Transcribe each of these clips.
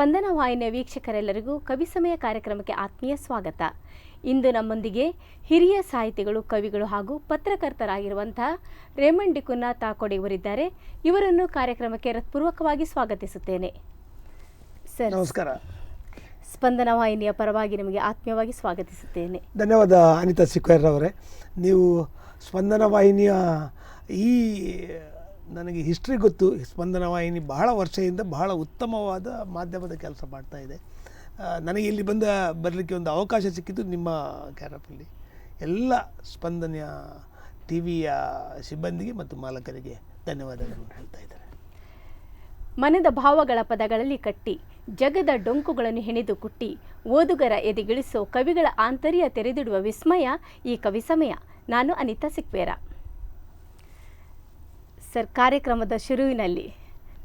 ಸ್ಪಂದನ ವಾಹಿನಿಯ ವೀಕ್ಷಕರೆಲ್ಲರಿಗೂ ಕವಿ ಸಮಯ ಕಾರ್ಯಕ್ರಮಕ್ಕೆ ಆತ್ಮೀಯ ಸ್ವಾಗತ. ಇಂದು ನಮ್ಮೊಂದಿಗೆ ಹಿರಿಯ ಸಾಹಿತಿಗಳು ಕವಿಗಳು ಹಾಗೂ ಪತ್ರಕರ್ತರಾಗಿರುವಂತಹ ರೇಮಂಡ್ ಡಿಕುನ್ನ ತಾಕೋಡೆ ಇವರಿದ್ದಾರೆ ಇವರನ್ನು ಕಾರ್ಯಕ್ರಮಕ್ಕೆ ಹೃತ್ಪೂರ್ವಕವಾಗಿ ಸ್ವಾಗತಿಸುತ್ತೇನೆ. ಸರ್ ನಮಸ್ಕಾರ. ಸ್ಪಂದನ ವಾಹಿನಿಯ ಪರವಾಗಿ ನಿಮಗೆ ಆತ್ಮೀಯವಾಗಿ ಸ್ವಾಗತಿಸುತ್ತೇನೆ. ಧನ್ಯವಾದ ಅನಿತಾ ಸಿಕ್ವೇರ್ ಅವರೇ ನೀವು ಸ್ಪಂದನ ವಾಹಿನಿಯ ಈ ನನಗೆ ಹಿಸ್ಟ್ರಿ ಗೊತ್ತು. ಸ್ಪಂದನ ವಾಹಿನಿ ಬಹಳ ವರ್ಷದಿಂದ ಬಹಳ ಉತ್ತಮವಾದ ಮಾಧ್ಯಮದ ಕೆಲಸ ಮಾಡ್ತಾ ಇದೆ. ನನಗೆ ಇಲ್ಲಿ ಬಂದ, ಬರಲಿಕ್ಕೆ ಒಂದು ಅವಕಾಶ ಸಿಕ್ಕಿದ್ದು ನಿಮ್ಮ ಕ್ಯಾರಪಲ್ಲಿ ಎಲ್ಲ ಸ್ಪಂದನ ಟಿ ವಿಯ ಸಿಬ್ಬಂದಿಗೆ ಮತ್ತು ಮಾಲಕರಿಗೆ ಧನ್ಯವಾದಗಳನ್ನು ಹೇಳ್ತಾ ಇದ್ದಾರೆ. ಮನದ ಭಾವಗಳ ಪದಗಳಲ್ಲಿ ಕಟ್ಟಿ, ಜಗದ ಡೊಂಕುಗಳನ್ನು ಹೆಣೆದು ಕುಟ್ಟಿ, ಓದುಗರ ಎದೆಗಿಳಿಸೋ ಕವಿಗಳ ಆಂತರ್ಯ ತೆರೆದಿಡುವ ವಿಸ್ಮಯ ಈ ಕವಿ ಸಮಯ. ನಾನು ಅನಿತಾ ಸಿಕ್ವೇರ. ಸರ್, ಕಾರ್ಯಕ್ರಮದ ಶುರುವಿನಲ್ಲಿ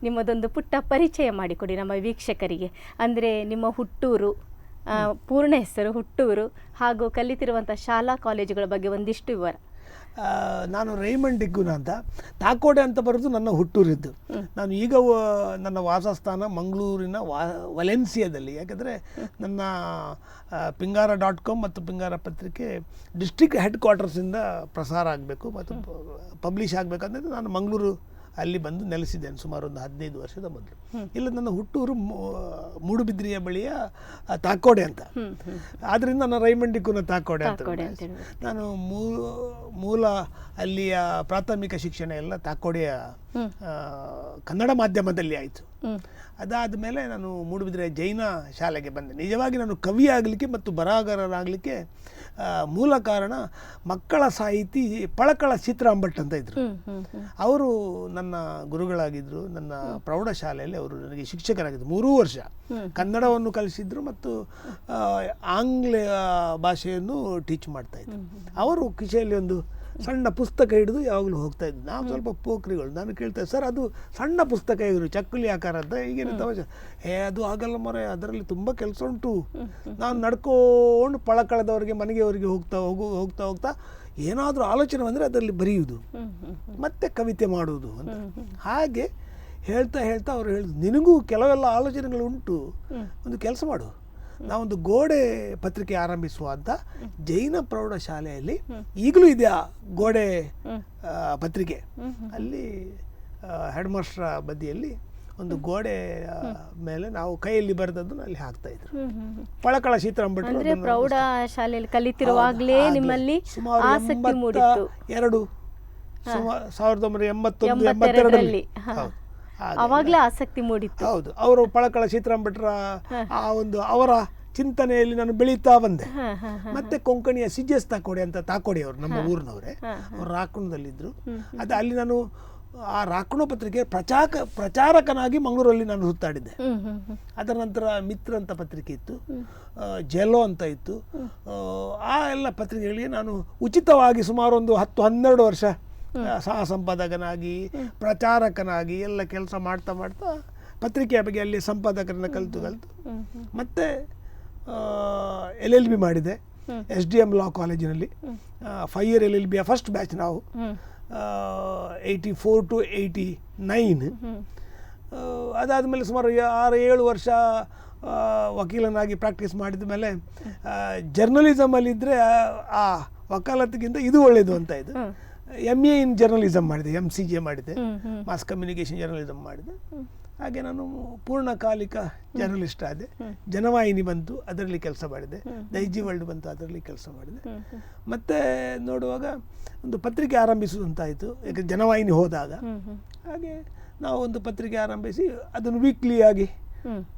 ನಿಮ್ಮದೊಂದು ಪುಟ್ಟ ಪರಿಚಯ ಮಾಡಿಕೊಡಿ ನಮ್ಮ ವೀಕ್ಷಕರಿಗೆ. ಅಂದರೆ ನಿಮ್ಮ ಹುಟ್ಟೂರು ಪೂರ್ಣ ಹೆಸರು ಹುಟ್ಟೂರು ಹಾಗೂ ಕಲಿತಿರುವಂಥ ಶಾಲಾ ಕಾಲೇಜುಗಳ ಬಗ್ಗೆ ಒಂದಿಷ್ಟು ವಿವರ. ನಾನು ರೈಮಂಡ್ ಡಿಗ್ಗುನ ಅಂತ. ತಾಕೋಡೆ ಅಂತ ಬರೋದು ನನ್ನ ಹುಟ್ಟೂರಿದ್ದು. ನಾನು ಈಗ ನನ್ನ ವಾಸಸ್ಥಾನ ಮಂಗಳೂರಿನ ವಾ ವಲೆನ್ಸಿಯಾದಲ್ಲಿ. ಯಾಕಂದರೆ ನನ್ನ ಪಿಂಗಾರ ಡಾಟ್ ಕಾಮ್ ಮತ್ತು ಪಿಂಗಾರ ಪತ್ರಿಕೆ ಡಿಸ್ಟ್ರಿಕ್ಟ್ ಹೆಡ್ ಕ್ವಾರ್ಟರ್ಸಿಂದ ಪ್ರಸಾರ ಆಗಬೇಕು ಮತ್ತು ಪಬ್ಲಿಷ್ ಆಗಬೇಕಂದ್ರೆ ನಾನು ಮಂಗಳೂರು ಅಲ್ಲಿ ಬಂದು ನೆಲೆಸಿದ್ದೇನೆ ಸುಮಾರು ಒಂದು ಹದಿನೈದು ವರ್ಷದ ಮೊದಲು. ಇಲ್ಲ ನನ್ನ ಹುಟ್ಟೂರು ಮೂಡುಬಿದ್ರಿಯ ಬಳಿಯ ತಾಕೋಡೆ ಅಂತ. ಆದ್ದರಿಂದ ನಾನು ರೈಮಂಡಿಕ್ಕೂ ತಾಕೋಡೆ ಅಂತ ತಾಕೋಡೆ ಅಂತ ನಾನು ಮೂಲ ಮೂಲ ಅಲ್ಲಿಯ ಪ್ರಾಥಮಿಕ ಶಿಕ್ಷಣ ಎಲ್ಲ ತಾಕೋಡೆಯ ಕನ್ನಡ ಮಾಧ್ಯಮದಲ್ಲಿ ಆಯಿತು. ಅದಾದ ಮೇಲೆ ನಾನು ಮೂಡುಬಿದಿರೆ ಜೈನ ಶಾಲೆಗೆ ಬಂದೆ. ನಿಜವಾಗಿ ನಾನು ಕವಿ ಆಗಲಿಕ್ಕೆ ಮತ್ತು ಬರಹಗಾರರಾಗಲಿಕ್ಕೆ ಮೂಲ ಕಾರಣ ಮಕ್ಕಳ ಸಾಹಿತಿ ಪಳಕಳ ಚಿತ್ರಾಂಭಟ್ ಅಂತ ಇದ್ದರು ಹ್ಮ್. ಅವರು ನನ್ನ ಗುರುಗಳಾಗಿದ್ದರು ನನ್ನ ಪ್ರೌಢಶಾಲೆಯಲ್ಲಿ ಅವರು ನನಗೆ ಶಿಕ್ಷಕರಾಗಿದ್ದರು ಮೂರೂ ವರ್ಷ ಕನ್ನಡವನ್ನು ಕಲಿಸಿದ್ರು ಮತ್ತು ಆಂಗ್ಲ ಭಾಷೆಯನ್ನು ಟೀಚ್ ಮಾಡ್ತಾ ಇದ್ರು. ಅವರು ಕಿಸೆಯಲ್ಲಿ ಒಂದು ಸಣ್ಣ ಪುಸ್ತಕ ಹಿಡಿದು ಯಾವಾಗಲೂ ಹೋಗ್ತಾ ಇದ್ದೆ. ನಾವು ಸ್ವಲ್ಪ ಪೋಖ್ರಿಗಳು. ನಾನು ಕೇಳ್ತಾ ಇದ್ದೆ, ಸರ್ ಅದು ಸಣ್ಣ ಪುಸ್ತಕ ಇವರು ಚಕ್ಕುಲಿ ಆಕಾರದ ಈಗೇನು ತಮಾಷೆ. ಏ ಅದು ಆಗಲ್ಲ ಮರ ಅದರಲ್ಲಿ ತುಂಬ ಕೆಲಸ ಉಂಟು. ನಾನು ನಡ್ಕೊಂಡು ಪಳಕಳದವರಿಗೆ ಮನೆಗೆವರಿಗೆ ಹೋಗ್ತಾ ಹೋಗು ಹೋಗ್ತಾ ಹೋಗ್ತಾ ಏನಾದರೂ ಆಲೋಚನೆ ಬಂದರೆ ಅದರಲ್ಲಿ ಬರೆಯುವುದು. ಮತ್ತೆ ಕವಿತೆ ಮಾಡುವುದು ಅಂತ. ಹಾಗೆ ಹೇಳ್ತಾ ಹೇಳ್ತಾ ಅವ್ರು ಹೇಳಿದ್ರು ನಿನಗೂ ಕೆಲವೆಲ್ಲ ಆಲೋಚನೆಗಳು ಉಂಟು ಒಂದು ಕೆಲಸ ಮಾಡು. ನಾವೊಂದು ಗೋಡೆ ಪತ್ರಿಕೆ ಆರಂಭಿಸುವಂತ ಜೈನ ಪ್ರೌಢಶಾಲೆಯಲ್ಲಿ ಈಗಲೂ ಇದೆ ಆ ಗೋಡೆ ಪತ್ರಿಕೆ. ಅಲ್ಲಿ ಹೆಡ್ ಮಾಸ್ಟರ್ ಬದಿಯಲ್ಲಿ ಒಂದು ಗೋಡೆ ಮೇಲೆ ನಾವು ಕೈಯಲ್ಲಿ ಬರೆದದ್ದನ್ನು ಅಲ್ಲಿ ಹಾಕ್ತಾ ಇದ್ರು. ಪಳಕಳ ಅಂದ್ರೆ ಪ್ರೌಢ ಶಾಲೆಯಲ್ಲಿ ಕಲಿತಿರುವಾಗಲೇ ನಿಮ್ಮಲ್ಲಿ ಎರಡು ಸಾವಿರದ ಒಂಬೈನೂರ ಎಂಬತ್ತೊಂದು ಎಂಬತ್ತೆರಡರಲ್ಲಿ. ಅವಾಗ್ಲೇ ಆಸಕ್ತಿ ಮೂಡಿತ್ತು. ಹೌದು ಅವರು ಪಳಕಳ ಸೀತಾರಾಮ್ ಭಟ್ರ ಆ ಒಂದು ಅವರ ಚಿಂತನೆಯಲ್ಲಿ ನಾನು ಬೆಳೀತಾ ಬಂದೆ. ಮತ್ತೆ ಕೊಂಕಣಿಯ ಸಿಜೆಸ್ ತಾಕೋಡೆ ಅಂತ ತಾಕೋಡಿ ಅವರು ನಮ್ಮ ಊರಿನವರೇ ಅವರು ರಾಕುಣದಲ್ಲಿದ್ದರು ಅದು ಅಲ್ಲಿ ನಾನು ಆ ರಾಕುಣ ಪತ್ರಿಕೆ ಪ್ರಚಾರ ಪ್ರಚಾರಕನಾಗಿ ಮಂಗಳೂರಲ್ಲಿ ನಾನು ಸುತ್ತಾಡಿದ್ದೆ. ಅದರ ನಂತರ ಮಿತ್ರ ಅಂತ ಪತ್ರಿಕೆ ಇತ್ತು. ಜೆಲೋ ಅಂತ ಇತ್ತು. ಆ, ಎಲ್ಲ ಪತ್ರಿಕೆಗಳಿಗೆ ನಾನು ಉಚಿತವಾಗಿ ಸುಮಾರು ಒಂದು ಹತ್ತು ಹನ್ನೆರಡು ವರ್ಷ ಸಹ ಸಂಪಾದಕನಾಗಿ ಪ್ರಚಾರಕನಾಗಿ ಎಲ್ಲ ಕೆಲಸ ಮಾಡ್ತಾ ಮಾಡ್ತಾ ಪತ್ರಿಕೆಯ ಬಗ್ಗೆ ಅಲ್ಲಿ ಸಂಪಾದಕರನ್ನ ಕಲಿತು ಕಲಿತು. ಮತ್ತೆ ಎಲ್ ಎಲ್ ಬಿ ಮಾಡಿದೆ. ಎಸ್ ಡಿ ಎಂ ಲಾ ಕಾಲೇಜಿನಲ್ಲಿ. ಫೈವ್ ಇಯರ್ ಎಲ್ ಎಲ್ ಬಿಯ ಫಸ್ಟ್ ಬ್ಯಾಚ್ ನಾವು. Eighty four to eighty nine ಅದಾದಮೇಲೆ ಸುಮಾರು ಆರು ಏಳು ವರ್ಷ ವಕೀಲನಾಗಿ ಪ್ರಾಕ್ಟೀಸ್ ಮಾಡಿದ ಮೇಲೆ ಜರ್ನಲಿಸಮಲ್ಲಿದ್ದರೆ ಆ ವಕಾಲತ್ಗಿಂತ ಇದು ಒಳ್ಳೆಯದು ಅಂತ ಇದು. ಎಂ ಎ ಇನ್ ಜರ್ನಲಿಸಮ್ ಮಾಡಿದೆ ಎಂ ಸಿ ಜೆ ಮಾಡಿದೆ. ಮಾಸ್ ಕಮ್ಯುನಿಕೇಷನ್ ಜರ್ನಲಿಸಮ್ ಮಾಡಿದೆ. ಹಾಗೆ ನಾನು ಪೂರ್ಣಕಾಲಿಕ ಜರ್ನಲಿಸ್ಟ್ ಆದೆ. ಜನವಾಹಿನಿ ಬಂತು ಅದರಲ್ಲಿ ಕೆಲಸ ಮಾಡಿದೆ. ದೈಜಿ ವರ್ಲ್ಡ್ ಬಂತು ಅದರಲ್ಲಿ ಕೆಲಸ ಮಾಡಿದೆ. ಮತ್ತೆ ನೋಡುವಾಗ ಒಂದು ಪತ್ರಿಕೆ ಆರಂಭಿಸುವಂತಾಯಿತು ಯಾಕೆ ಜನವಾಹಿನಿ ಹೋದಾಗ. ಹಾಗೆ ನಾವು ಒಂದು ಪತ್ರಿಕೆ ಆರಂಭಿಸಿ ಅದನ್ನು ವೀಕ್ಲಿ ಆಗಿ ಹ್ಮ್.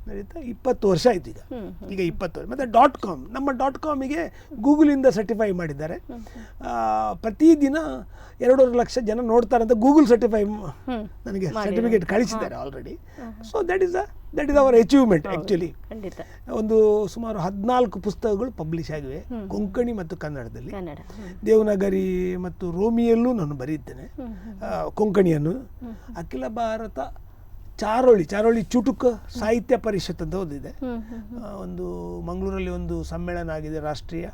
ನಡೀತಾ ಇಪ್ಪತ್ತು ವರ್ಷ ಆಯ್ತು ಈಗ. ಈಗ ಇಪ್ಪತ್ತು ವರ್ಷ. ಮತ್ತೆ ಡಾಟ್ ಕಾಮ್ ನಮ್ಮ ಡಾಟ್ ಕಾಮಿಗೆ ಗೂಗಲಿಂದ ಸರ್ಟಿಫೈ ಮಾಡಿದ್ದಾರೆ. ಪ್ರತಿದಿನ ಎರಡೂವರೆ ಲಕ್ಷ ಜನ ನೋಡ್ತಾರೆ ಅಂತ ಗೂಗಲ್ ಸರ್ಟಿಫೈ ನನಗೆ ಸರ್ಟಿಫಿಕೇಟ್ ಕಳಿಸಿದ್ದಾರೆ already so that is a that is our achievement actually ಒಂದು ಸುಮಾರು ಹದಿನಾಲ್ಕು ಪುಸ್ತಕಗಳು ಪಬ್ಲಿಷ್ ಆಗಿವೆ. ಕೊಂಕಣಿ ಮತ್ತು ಕನ್ನಡದಲ್ಲಿ. ಕನ್ನಡ ದೇವನಗರಿ ಮತ್ತು ರೋಮಿಯಲ್ಲೂ ನಾನು ಬರೀತೇನೆ ಕೊಂಕಣಿಯನ್ನು. ಅಖಿಲ ಭಾರತ ಚಾರೋಳಿ ಚಾರೋಳಿ ಚುಟುಕ ಸಾಹಿತ್ಯ ಪರಿಷತ್ ಅಂತ. ಆ, ಒಂದು ಮಂಗಳೂರಲ್ಲಿ ಒಂದು ಸಮ್ಮೇಳನ ಆಗಿದೆ ರಾಷ್ಟ್ರೀಯ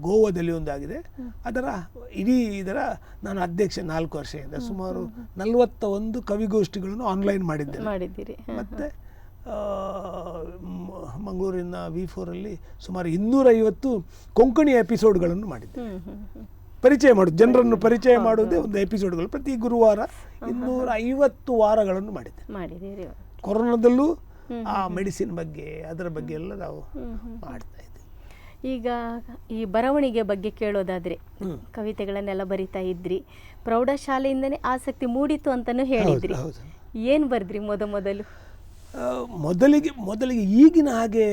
ಗೋವಾದಲ್ಲಿ ಒಂದಾಗಿದೆ. ಅದರ ಇಡೀ ಇದರ ನಾನು ಅಧ್ಯಕ್ಷ ನಾಲ್ಕು ವರ್ಷದಿಂದ ಸುಮಾರು ನಲವತ್ತ ಒಂದು ಕವಿಗೋಷ್ಠಿಗಳನ್ನು ಆನ್ಲೈನ್ ಮಾಡಿದ್ದೆ. ಮತ್ತೆ ಮಂಗಳೂರಿನ ವಿ ಫೋರಲ್ಲಿ ಸುಮಾರು ಇನ್ನೂರೈವತ್ತು ಕೊಂಕಣಿ ಎಪಿಸೋಡ್ಗಳನ್ನು ಮಾಡಿದ್ದೆ ಪರಿಚಯ ಮಾಡುದು. ಜನರನ್ನು ಪರಿಚಯ ಮಾಡುವುದೇ ಒಂದು ಎಪಿಸೋಡ್ಗಳು ಪ್ರತಿ ಗುರುವಾರ ಇನ್ನೂರ ಐವತ್ತು ವಾರಗಳನ್ನು ಮಾಡಿದ್ದೆ ಕೊರೋನಾದಲ್ಲೂ ಆ ಮೆಡಿಸಿನ್ ಬಗ್ಗೆ ಅದರ ಬಗ್ಗೆ ಎಲ್ಲ ನಾವು ಮಾಡ್ತಾ ಇದ್ವಿ ಈಗ ಈ ಬರವಣಿಗೆ ಬಗ್ಗೆ ಕೇಳೋದಾದ್ರೆ ಕವಿತೆಗಳನ್ನೆಲ್ಲ ಬರಿತಾ ಇದ್ರಿ ಪ್ರೌಢಶಾಲೆಯಿಂದನೇ ಆಸಕ್ತಿ ಮೂಡಿತು ಅಂತಾನು ಹೇಳಿದ್ರಿ. ಏನ್ ಬರ್ದ್ರಿ ಮೊದ ಮೊದಲು ಮೊದಲಿಗೆ ಮೊದಲಿಗೆ ಈಗಿನ ಹಾಗೆ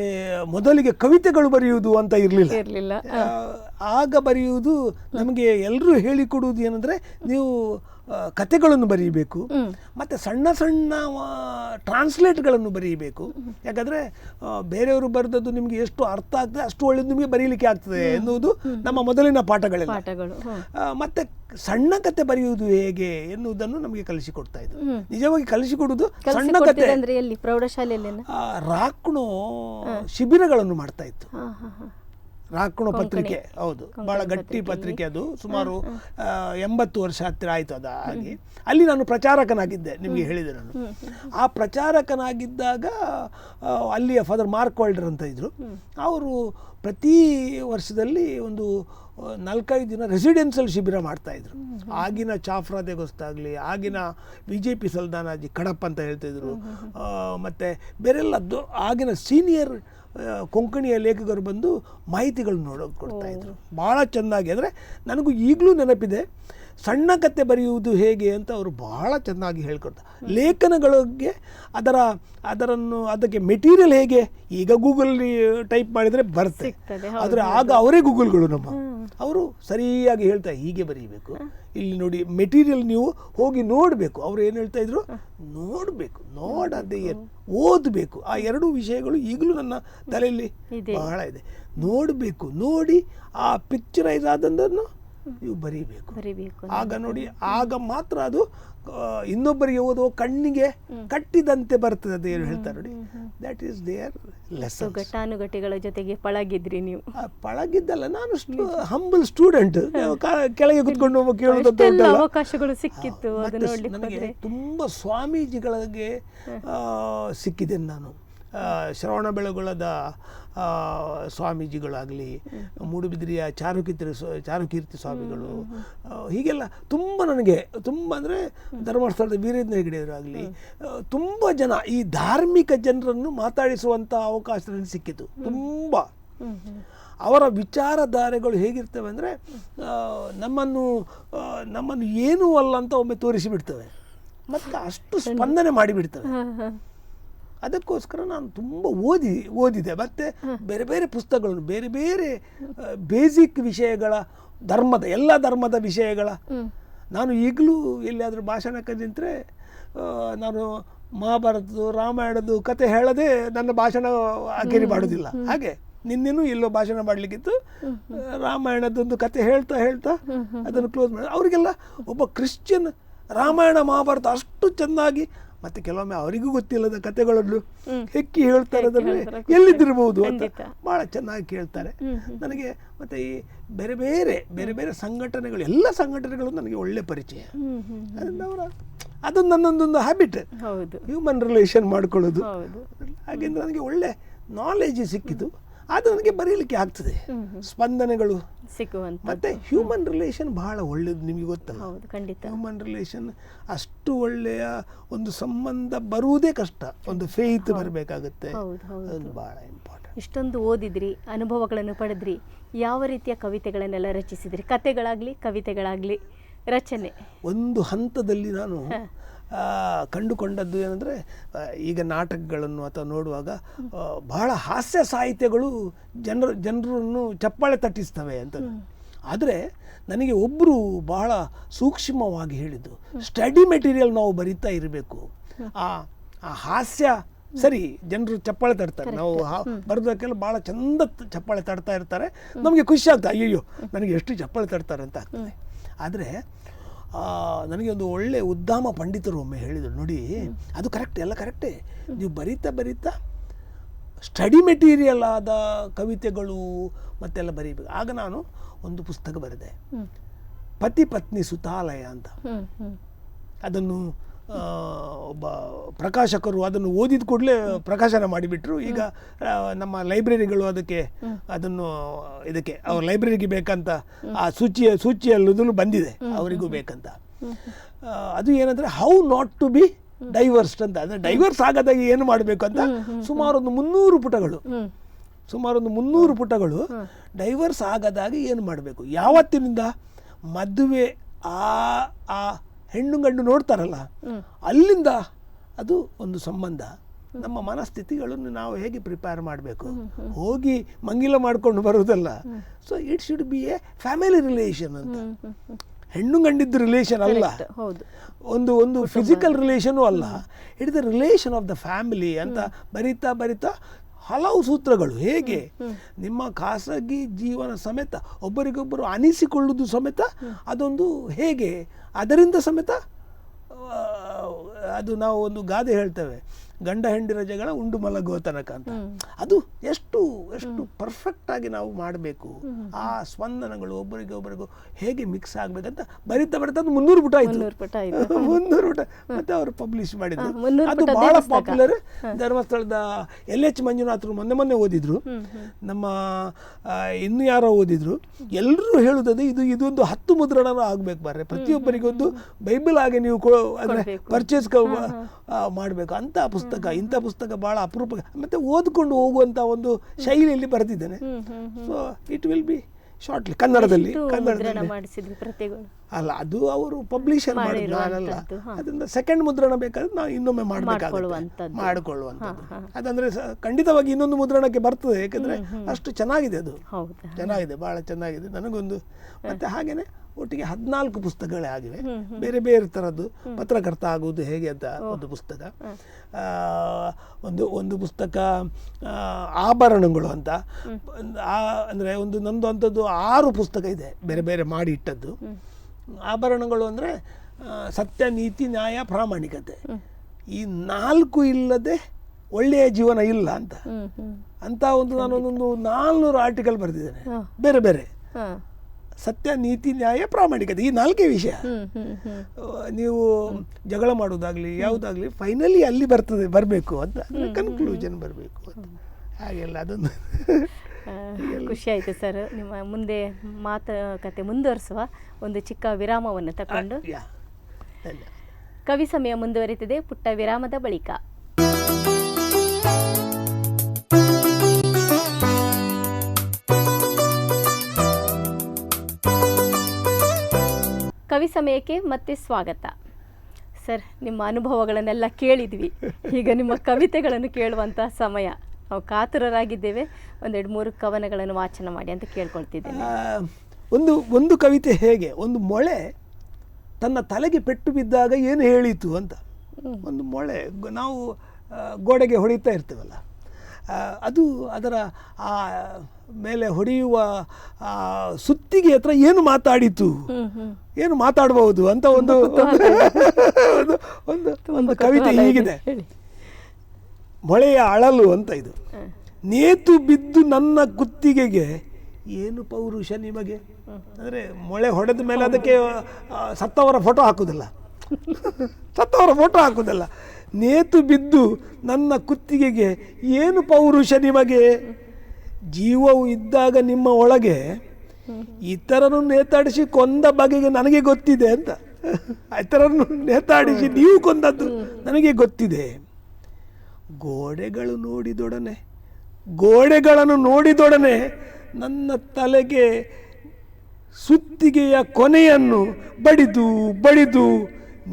ಮೊದಲಿಗೆ ಕವಿತೆಗಳು ಬರೆಯುವುದು ಅಂತ ಇರಲಿಲ್ಲ. ಇರ್ಲಿಲ್ಲ. ಆಗ ಬರೆಯುವುದು ನಮಗೆ ಎಲ್ಲರೂ ಹೇಳಿಕೊಡುವುದು ಏನಂದರೆ ನೀವು ಕತೆಗಳನ್ನು ಬರೀಬೇಕು ಮತ್ತೆ ಸಣ್ಣ ಸಣ್ಣ ಟ್ರಾನ್ಸ್ಲೇಟ್ಗಳನ್ನು ಬರೀಬೇಕು. ಯಾಕಂದರೆ ಬೇರೆಯವರು ಬರೆದದ್ದು ನಿಮಗೆ ಎಷ್ಟು ಅರ್ಥ ಆಗ್ತದೆ ಅಷ್ಟು ಒಳ್ಳೆಯದು ನಿಮಗೆ ಬರೀಲಿಕ್ಕೆ ಆಗ್ತದೆ ಎನ್ನುವುದು ನಮ್ಮ ಮೊದಲಿನ ಪಾಠಗಳೆಲ್ಲ. ಮತ್ತೆ ಸಣ್ಣ ಕತೆ ಬರೆಯುವುದು ಹೇಗೆ ಎನ್ನುವುದನ್ನು ನಮಗೆ ಕಲಿಸಿಕೊಡ್ತಾ ಇದ್ರು. ಹ್ಮ್. ನಿಜವಾಗಿ ಕಲಿಸಿಕೊಡುವುದು ಸಣ್ಣ ಕತೆ. ಪ್ರೌಢಶಾಲೆಯಲ್ಲಿ ಎಲ್ಲಿ? ಪ್ರೌಢಶಾಲೆಯಲ್ಲಿ ಆ, ರಾಕ್ಣೋ ಶಿಬಿರಗಳನ್ನು ಮಾಡ್ತಾ ಇತ್ತು. ರಾಕ್ಣೋ ಪತ್ರಿಕೆ. ಹೌದು. ಬಹಳ ಗಟ್ಟಿ ಪತ್ರಿಕೆ. ಅದು. ಸುಮಾರು ಎಂಬತ್ತು ವರ್ಷ ಹತ್ತಿರ ಆಯಿತು ಅದ ಹಾಗೆ. ಅಲ್ಲಿ ನಾನು ಪ್ರಚಾರಕನಾಗಿದ್ದೆ ನಿಮಗೆ ಹೇಳಿದೆ ನಾನು. ಆ ಪ್ರಚಾರಕನಾಗಿದ್ದಾಗ ಅಲ್ಲಿಯ ಫಾದರ್ ಮಾರ್ಕ್ ವಾಲ್ಡರ್ ಅಂತ ಇದ್ರು. ಅವರು ಪ್ರತಿ ವರ್ಷದಲ್ಲಿ ಒಂದು ನಾಲ್ಕೈದು ದಿನ ರೆಸಿಡೆನ್ಸಿಯಲ್ ಶಿಬಿರ ಮಾಡ್ತಾ ಇದ್ರು. ಆಗಿನ ಚಾಫ್ರಾ ದೇಗೊಸ್ತಾಗಲಿ ಆಗಿನ ಬಿ ಜೆ ಪಿ ಸಲ್ದಾನಾಜಿ ಕಡಪ್ ಅಂತ ಹೇಳ್ತಿದ್ರು ಮತ್ತೆ ಬೇರೆಲ್ಲ ಆಗಿನ ಸೀನಿಯರ್ ಕೊಂಕಣಿಯ ಲೇಖಕರು ಬಂದು ಮಾಹಿತಿಗಳು ನೋಡೋಕೆ ಕೊಡ್ತಾ ಇದ್ರು. ಭಾಳ ಚೆನ್ನಾಗಿ ಅಂದರೆ ನನಗೂ ಈಗಲೂ ನೆನಪಿದೆ ಸಣ್ಣ ಕತೆ ಬರೆಯುವುದು ಹೇಗೆ ಅಂತ ಅವರು ಬಹಳ ಚೆನ್ನಾಗಿ ಹೇಳ್ಕೊಡ್ತಾರೆ ಲೇಖನಗಳಿಗೆ ಅದರ ಅದರನ್ನು ಅದಕ್ಕೆ ಮೆಟೀರಿಯಲ್ ಹೇಗೆ? ಈಗ ಗೂಗಲ್ ಟೈಪ್ ಮಾಡಿದರೆ ಸಿಗ್ತದೆ, ಆದರೆ ಆಗ ಅವರೇ ಗೂಗಲ್ಗಳು ನಮ್ಮ. ಅವರು ಸರಿಯಾಗಿ ಹೇಳ್ತಾ ಹೀಗೆ ಬರೀಬೇಕು. ಇಲ್ಲಿ ನೋಡಿ ಮೆಟೀರಿಯಲ್ ನೀವು ಹೋಗಿ ನೋಡಬೇಕು. ಅವ್ರು ಏನು ಹೇಳ್ತಾ ಇದ್ರು? ನೋಡಬೇಕು ನೋಡದೆ ಓದಬೇಕು. ಆ ಎರಡು ವಿಷಯಗಳು ಈಗಲೂ ನನ್ನ ತಲೆಯಲ್ಲಿ. ಬಹಳ ಇದೆ. ನೋಡಬೇಕು ನೋಡಿ ಆ ಪಿಕ್ಚರೈಸ್ ಆದದ್ದನ್ನು ನೀವು ಬರೀಬೇಕು. ಬರಿಬೇಕು ಆಗ ನೋಡಿ ಆಗ ಮಾತ್ರ ಅದು ಇನ್ನೊಬ್ಬರಿಗೆ ಓದುವ ಕಣ್ಣಿಗೆ ಕಟ್ಟಿದಂತೆ ಬರ್ತದೆ ಅಂತ ಏನು ಹೇಳ್ತಾರೆ ನೋಡಿ. ದಟ್ ಈಸ್ ದೇರ್ ಲೆಸನ್ ಘಟಾನುಘಟಿಗಳ ಜೊತೆಗೆ ಪಳಗಿದ್ರಿ ನೀವು. ಪಳಗಿದ್ದಲ್ಲ ನಾನು ಹಂಬಲ್ ಸ್ಟೂಡೆಂಟ್ ಕೆಳಗೆ ಕುತ್ಕೊಂಡು ಕೇಳೋದು ಅವಕಾಶಗಳು ಸಿಕ್ಕಿತ್ತು ನನಗೆ ತುಂಬಾ ಸ್ವಾಮೀಜಿಗಳಿಗೆ ಸಿಕ್ಕಿದ್ದೇನೆ ನಾನು. ಶ್ರವಣ ಬೆಳಗೊಳದ ಸ್ವಾಮೀಜಿಗಳಾಗಲಿ, ಮೂಡುಬಿದಿರಿಯ ಚಾರುಕೀರ್ತಿ ಚಾರುಕೀರ್ತಿ ಸ್ವಾಮಿಗಳು ಹೀಗೆಲ್ಲ ತುಂಬ ನನಗೆ, ತುಂಬ ಅಂದರೆ ಧರ್ಮಸ್ಥಳದ ವೀರೇಂದ್ರ ಹೆಗಡೆಯವರಾಗಲಿ ತುಂಬ ಜನ ಈ ಧಾರ್ಮಿಕ ಜನರನ್ನು ಮಾತಾಡಿಸುವಂಥ ಅವಕಾಶ ನನಗೆ ಸಿಕ್ಕಿತು. ತುಂಬ. ಅವರ ವಿಚಾರಧಾರೆಗಳು ಹೇಗಿರ್ತವೆ ಅಂದರೆ ನಮ್ಮನ್ನು ನಮ್ಮನ್ನು ಏನೂ ಅಲ್ಲ ಅಂತ ಒಮ್ಮೆ ತೋರಿಸಿಬಿಡ್ತವೆ. ಮತ್ತು ಅಷ್ಟು ಸ್ಪಂದನೆ ಮಾಡಿಬಿಡ್ತವೆ. ಅದಕ್ಕೋಸ್ಕರ ನಾನು ತುಂಬ ಓದಿ ಓದಿದೆ. ಮತ್ತು ಬೇರೆ ಬೇರೆ ಪುಸ್ತಕಗಳನ್ನು ಬೇರೆ ಬೇರೆ ಬೇಸಿಕ್ ವಿಷಯಗಳ ಧರ್ಮದ ಎಲ್ಲ ಧರ್ಮದ ವಿಷಯಗಳ. ನಾನು ಈಗಲೂ ಎಲ್ಲಿಯಾದರೂ ಭಾಷಣಕ್ಕೆ ನಿಂತರೆ ನಾನು ಮಹಾಭಾರತದ್ದು ರಾಮಾಯಣದ್ದು ಕತೆ ಹೇಳದೆ ನನ್ನ ಭಾಷಣ ಆಕೇರಿ ಮಾಡೋದಿಲ್ಲ. ಹಾಗೆ ನಿನ್ನೆನೂ ಎಲ್ಲೋ ಭಾಷಣ ಮಾಡಲಿಕ್ಕಿತ್ತು. ರಾಮಾಯಣದೊಂದು ಕತೆ ಹೇಳ್ತಾ ಹೇಳ್ತಾ ಅದನ್ನು ಕ್ಲೋಸ್ ಮಾಡಿ ಅವರಿಗೆಲ್ಲ ಒಬ್ಬ ಕ್ರಿಶ್ಚಿಯನ್ ರಾಮಾಯಣ ಮಹಾಭಾರತ ಅಷ್ಟು ಚೆನ್ನಾಗಿ ಮತ್ತೆ ಕೆಲವೊಮ್ಮೆ ಅವರಿಗೂ ಗೊತ್ತಿಲ್ಲದ ಕತೆಗಳನ್ನು ಹೆಕ್ಕಿ ಹೇಳ್ತಾರೆ ಅದರಲ್ಲಿ ಎಲ್ಲಿದ್ದಿರಬಹುದು ಅಂತ. ಭಾಳ ಚೆನ್ನಾಗಿ ಕೇಳ್ತಾರೆ. ನನಗೆ ಮತ್ತೆ ಈ ಬೇರೆ ಬೇರೆ ಬೇರೆ ಬೇರೆ ಸಂಘಟನೆಗಳು ಎಲ್ಲ ಸಂಘಟನೆಗಳು ನನಗೆ ಒಳ್ಳೆ ಪರಿಚಯ. ಅದನ್ನ ಅವರ ಅದು ನನ್ನೊಂದೊಂದು ಹ್ಯಾಬಿಟ್ ಹ್ಯೂಮನ್ ರಿಲೇಷನ್ ಮಾಡ್ಕೊಳ್ಳೋದು. ಹಾಗೆಂದ್ರೆ ನನಗೆ ಒಳ್ಳೆ ನಾಲೆಜ್ ಸಿಕ್ಕಿತು. ಅದು ನನಗೆ ಬರೀಲಿಕ್ಕೆ ಆಗ್ತದೆ. ಸ್ಪಂದನೆಗಳು. ಸಿಕ್ಕುವಂತ ಮತ್ತೆ ಹ್ಯೂಮನ್ ರಿಲೇಷನ್ ಬಹಳ ಒಳ್ಳೇದು ನಿಮಗೆ ಗೊತ್ತಲ್ಲ? ಹೌದು ಖಂಡಿತ. ಹ್ಯೂಮನ್ ರಿಲೇಷನ್ ಅಷ್ಟು ಒಳ್ಳೆಯ ಒಂದು ಸಂಬಂಧ ಬರುವುದೇ ಕಷ್ಟ. ಒಂದು ಫೇತ್ ಬರಬೇಕಾಗುತ್ತೆ. ಹೌದು ಹೌದು. ಅದು ಬಹಳ ಇಂಪಾರ್ಟೆಂಟ್ ಇಷ್ಟೊಂದು ಓದಿದ್ರಿ ಅನುಭವಗಳನ್ನು ಪಡೆದ್ರಿ ಯಾವ ರೀತಿಯ ಕವಿತೆಗಳನ್ನೆಲ್ಲ ರಚಿಸಿದ್ರಿ? ಕತೆಗಳಾಗ್ಲಿ ಕವಿತೆಗಳಾಗ್ಲಿ ರಚನೆ. ಒಂದು ಹಂತದಲ್ಲಿ ನಾನು ಕಂಡುಕೊಂಡದ್ದು ಏನಂದರೆ ಈಗ ನಾಟಕಗಳನ್ನು ಅಥವಾ ನೋಡುವಾಗ ಬಹಳ ಹಾಸ್ಯ ಸಾಹಿತ್ಯಗಳು ಜನರು ಜನರನ್ನು ಚಪ್ಪಾಳೆ ತಟ್ಟಿಸ್ತವೆ ಅಂತ ಆದರೆ ನನಗೆ ಒಬ್ಬರು ಬಹಳ ಸೂಕ್ಷ್ಮವಾಗಿ ಹೇಳಿದ್ದು ಸ್ಟಡಿ ಮೆಟೀರಿಯಲ್ ನಾವು ಬರಿತಾ ಇರಬೇಕು. ಆ ಆ ಹಾಸ್ಯ ಸರಿ ಜನರು ಚಪ್ಪಾಳೆ ತಡ್ತಾರೆ. ನಾವು ಬರೆದಕ್ಕೆಲ್ಲ ಭಾಳ ಚಂದ ಚಪ್ಪಾಳೆ ತಡ್ತಾ ಇರ್ತಾರೆ. ನಮಗೆ ಖುಷಿ ಆಗ್ತದೆ ಅಯ್ಯಯ್ಯೋ ನನಗೆ ಎಷ್ಟು ಚಪ್ಪಾಳೆ ತಡ್ತಾರೆ ಅಂತ ಆಗ್ತದೆ. ಆದರೆ ನನಗೆ ಒಂದು ಒಳ್ಳೆ ಉದ್ದಾಮ ಪಂಡಿತರು ಒಮ್ಮೆ ಹೇಳಿದರು. ನೋಡಿ ಅದು ಕರೆಕ್ಟ್ ಎಲ್ಲ ಕರೆಕ್ಟೇ ನೀವು ಬರೀತಾ ಬರೀತಾ ಸ್ಟಡಿ ಮೆಟೀರಿಯಲ್ ಆದ ಕವಿತೆಗಳು ಮತ್ತೆಲ್ಲ ಬರೀಬೇಕು. ಆಗ ನಾನು ಒಂದು ಪುಸ್ತಕ ಬರೆದೆ. ಪತಿ ಪತ್ನಿ ಸುತಾಲಯ ಅಂತ. ಅದನ್ನು ಒಬ್ಬ ಪ್ರಕಾಶಕರು ಅದನ್ನು ಓದಿದ ಕೂಡಲೇ ಪ್ರಕಾಶನ ಮಾಡಿಬಿಟ್ರು. ಈಗ ನಮ್ಮ ಲೈಬ್ರರಿಗಳು ಅದಕ್ಕೆ ಅದನ್ನು, ಇದಕ್ಕೆ ಅವ್ರ ಲೈಬ್ರರಿಗೆ ಬೇಕಂತ ಆ ಸೂಚಿಯ, ಸೂಚಿಯಲ್ಲೂ ಬಂದಿದೆ, ಅವರಿಗೂ ಬೇಕಂತ. ಅದು ಏನಂದರೆ how not to be divorced ಅಂತ. ಅಂದರೆ ಡೈವರ್ಸ್ ಆಗದಾಗಿ ಏನು ಮಾಡಬೇಕು ಅಂತ ಸುಮಾರು ಒಂದು ಮುನ್ನೂರು ಪುಟಗಳು. ಸುಮಾರೊಂದು ಮುನ್ನೂರು ಪುಟಗಳು ಡೈವರ್ಸ್ ಆಗದಾಗಿ ಏನು ಮಾಡಬೇಕು? ಯಾವತ್ತಿನಿಂದ ಮದುವೆ ಆ ಆ ಹೆಣ್ಣು ಗಂಡು ನೋಡ್ತಾರಲ್ಲ ಅಲ್ಲಿಂದ ಅದು ಒಂದು ಸಂಬಂಧ. ನಮ್ಮ ಮನಸ್ಥಿತಿಗಳನ್ನು ನಾವು ಹೇಗೆ ಪ್ರಿಪೇರ್ ಮಾಡಬೇಕು? ಹೋಗಿ ಮಂಗಿಲ ಮಾಡ್ಕೊಂಡು ಬರುವುದಲ್ಲ. So it should be a family relation ಅಂತ. ಹೆಣ್ಣು ಗಂಡಿದ್ದು ರಿಲೇಷನ್ ಅಲ್ಲ. ಒಂದು ಒಂದು ಫಿಸಿಕಲ್ ರಿಲೇಷನು ಅಲ್ಲ. It the relation of the family ಅಂತ ಬರಿತಾ ಬರಿತಾ ಹಲವು ಸೂತ್ರಗಳು ಹೇಗೆ ನಿಮ್ಮ ಖಾಸಗಿ ಜೀವನ ಸಮೇತ ಒಬ್ಬರಿಗೊಬ್ಬರು ಅನಿಸಿಕೊಳ್ಳುವುದು ಸಮೇತ ಅದೊಂದು ಹೇಗೆ ಅದರಿಂದ ಸಮೇತ ಅದು ನಾವು ಒಂದು ಗಾದೆ ಹೇಳ್ತೇವೆ. ಗಂಡ ಹೆಂಡಿರ ಜಗಳ ಉಂಡು ಮಲಗುವ ತನಕ ಅಂತ. ಅದು ಎಷ್ಟು ಎಷ್ಟು ಪರ್ಫೆಕ್ಟ್ ಆಗಿ ನಾವು ಮಾಡಬೇಕು. ಆ ಸ್ಪಂದನಗಳು ಒಬ್ಬರಿಗೆ ಒಬ್ಬರಿಗೂ ಹೇಗೆ ಮಿಕ್ಸ್ ಆಗ್ಬೇಕಂತ ಬರಿತಾ ಬರಿತಾ ಅದು ಮುನ್ನೂರು ಪುಟ ಆಯ್ತು. ಮುನ್ನೂರು ಪುಟ ಮತ್ತೆ ಅವರು ಪಬ್ಲಿಷ್ ಮಾಡಿದ್ರು. ಅದು ಬಹಳ. ಪಾಪ್ಯುಲರ್ ಧರ್ಮಸ್ಥಳದ ಎಲ್ ಎಚ್ ಮಂಜುನಾಥರು ಮೊನ್ನೆ ಮೊನ್ನೆ ಓದಿದ್ರು. ನಮ್ಮ ಇನ್ನು ಯಾರೋ ಓದಿದ್ರು. ಎಲ್ಲರೂ ಹೇಳುತ್ತದೆ ಇದು ಇದೊಂದು ಹತ್ತು ಮುದ್ರಣ ಆಗ್ಬೇಕು ಬರ್ರೆ ಪ್ರತಿಯೊಬ್ಬರಿಗೊಂದು ಬೈಬಲ್ ಆಗಿ ನೀವು ಅಂದ್ರೆ. ಪರ್ಚೇಸ್ ಮಾಡಬೇಕು. ಅಂತ ಪುಸ್ತಕ ಇಂಥ ಪುಸ್ತಕ ಬಹಳ ಅಪರೂಪ. ಮತ್ತೆ ಓದ್ಕೊಂಡು ಹೋಗುವಂತ ಒಂದು ಶೈಲಿಯಲ್ಲಿ ಬರೆದಿದ್ದೇನೆ. So it will be shortly ಕನ್ನಡದಲ್ಲಿ ಕನ್ನಡದಲ್ಲಿ. ಅಲ್ಲ ಅದು ಅವರು ಪಬ್ಲಿಷರ್ ಮಾಡಿದ್ರು ನಾನಲ್ಲ. ಅದರಿಂದ ಸೆಕೆಂಡ್ ಮುದ್ರಣ ಬೇಕಾದ್ರೆ ನಾವು ಇನ್ನೊಮ್ಮೆ ಮಾಡಬೇಕಾಗುತ್ತೆ. ಮಾಡ್ಕೊಳ್ಳುವಂತದ್ದು. ಮಾಡಿಕೊಳ್ಳುವಂಥದ್ದು ಅದಂದ್ರೆ ಖಂಡಿತವಾಗಿ ಇನ್ನೊಂದು ಮುದ್ರಣಕ್ಕೆ ಬರ್ತದೆ ಯಾಕಂದ್ರೆ ಅಷ್ಟು ಚೆನ್ನಾಗಿದೆ ಅದು. ಚೆನ್ನಾಗಿದೆ ಬಹಳ ಚೆನ್ನಾಗಿದೆ. ನನಗೊಂದು ಮತ್ತೆ ಹಾಗೇನೆ ಒಟ್ಟಿಗೆ ಹದಿನಾಲ್ಕು ಪುಸ್ತಕಗಳೇ ಆಗಿವೆ. ಬೇರೆ ಬೇರೆ ಥರದ್ದು ಪತ್ರಕರ್ತ ಆಗುವುದು ಹೇಗೆ ಅಂತ ಒಂದು ಪುಸ್ತಕ. ಆ, ಒಂದು ಒಂದು ಪುಸ್ತಕ ಆಭರಣಗಳು ಅಂತ. ಅಂದ್ರೆ ಒಂದು ನಂದು ಅಂಥದ್ದು ಆರು ಪುಸ್ತಕ ಇದೆ ಬೇರೆ ಬೇರೆ ಮಾಡಿ ಇಟ್ಟದ್ದು. ಆಭರಣಗಳು ಅಂದರೆ ಸತ್ಯ ನೀತಿ ನ್ಯಾಯ ಪ್ರಾಮಾಣಿಕತೆ. ಈ ನಾಲ್ಕು ಇಲ್ಲದೆ ಒಳ್ಳೆಯ ಜೀವನ ಇಲ್ಲ ಅಂತ. ಅಂತ ಒಂದು ನಾನೊಂದೊಂದು ನಾಲ್ನೂರು ಆರ್ಟಿಕಲ್ ಬರೆದಿದ್ದೇನೆ. ಬೇರೆ ಬೇರೆ. ಸತ್ಯ ನೀತಿ ನ್ಯಾಯ ಪ್ರಾಮಾಣಿಕತೆ ಈ ನಾಲ್ಕೇ ವಿಷಯ. ನೀವು ಜಗಳ ಮಾಡೋದಾಗ್ಲಿ ಯಾವುದಾಗ್ಲಿ ಫೈನಲಿ ಅಲ್ಲಿ ಬರ್ತದೆ ಬರಬೇಕು ಅಂತ. ಕನ್ಕ್ಲೂಷನ್ ಬರಬೇಕು ಅಂತ. ಹಾಗೆಲ್ಲ ಅದೊಂದು ಆ, ಖುಷಿ ಸರ್. ನಿಮ್ಮ ಮುಂದೆ ಮಾತುಕತೆ ಮುಂದುವರಿಸುವ ಒಂದು ಚಿಕ್ಕ ವಿರಾಮವನ್ನು ತಕೊಂಡು ಕವಿ ಸಮಯ ಮುಂದುವರಿತಿದೆ. ಪುಟ್ಟ ವಿರಾಮದ ಬಳಿಕ. ಕವಿ ಸಮಯಕ್ಕೆ ಮತ್ತೆ ಸ್ವಾಗತ. ಸರ್ ನಿಮ್ಮ ಅನುಭವಗಳನ್ನೆಲ್ಲ ಕೇಳಿದ್ವಿ. ಈಗ ನಿಮ್ಮ ಕವಿತೆಗಳನ್ನು ಕೇಳುವಂತಹ ಸಮಯ. ನಾವು ಕಾತುರರಾಗಿದ್ದೇವೆ. ಒಂದೆರಡು ಮೂರು ಕವನಗಳನ್ನು ವಾಚನ ಮಾಡಿ ಅಂತ ಕೇಳ್ಕೊಳ್ತಿದ್ದೇನೆ. ಒಂದು ಒಂದು ಕವಿತೆ ಹೇಗೆ ಒಂದು ಮೊಳೆ ತನ್ನ ತಲೆಗೆ ಪೆಟ್ಟು ಬಿದ್ದಾಗ ಏನು ಹೇಳಿತು ಅಂತ. ಒಂದು ಮೊಳೆ ನಾವು ಗೋಡೆಗೆ ಹೊಡಿತಾ ಇರ್ತೇವಲ್ಲ. ಅದು ಅದರ ಆ ಮೇಲೆ ಹೊಡೆಯುವ ಸುತ್ತಿಗೆ ಹತ್ರ ಏನು ಮಾತಾಡಿತು? ಏನು ಮಾತಾಡಬಹುದು ಅಂತ ಒಂದು ಒಂದು ಒಂದು ಕವಿತೆ. ಹೀಗಿದೆ. ಮೊಳೆಯ ಅಳಲು ಅಂತ ಇದು. ನೇತು ಬಿದ್ದು ನನ್ನ ಕುತ್ತಿಗೆಗೆ ಏನು ಪೌರುಷ ನಿಮಗೆ? ಅಂದರೆ ಮೊಳೆ ಹೊಡೆದ ಮೇಲೆ ಅದಕ್ಕೆ ಸತ್ತವರ ಫೋಟೋ ಹಾಕೋದಿಲ್ಲ. ಸತ್ತವರ ಫೋಟೋ ಹಾಕೋದಿಲ್ಲ. ನೇತು ಬಿದ್ದು ನನ್ನ ಕುತ್ತಿಗೆಗೆ ಏನು ಪೌರುಷ ನಿಮಗೆ? ಜೀವವು ಇದ್ದಾಗ ನಿಮ್ಮ ಒಳಗೆ ಇತರನು ನೇತಾಡಿಸಿ ಕೊಂದ ಬಗೆಗೆ ನನಗೆ ಗೊತ್ತಿದೆ ಅಂತ. ಇತರನ್ನು ನೇತಾಡಿಸಿ ನೀವು ಕೊಂದದ್ದು ನನಗೆ ಗೊತ್ತಿದೆ. ಗೋಡೆಗಳು ನೋಡಿದೊಡನೆ, ಗೋಡೆಗಳನ್ನು ನೋಡಿದೊಡನೆ ನನ್ನ ತಲೆಗೆ ಸುತ್ತಿಗೆಯ ಕೊನೆಯನ್ನು ಬಡಿದು ಬಡಿದು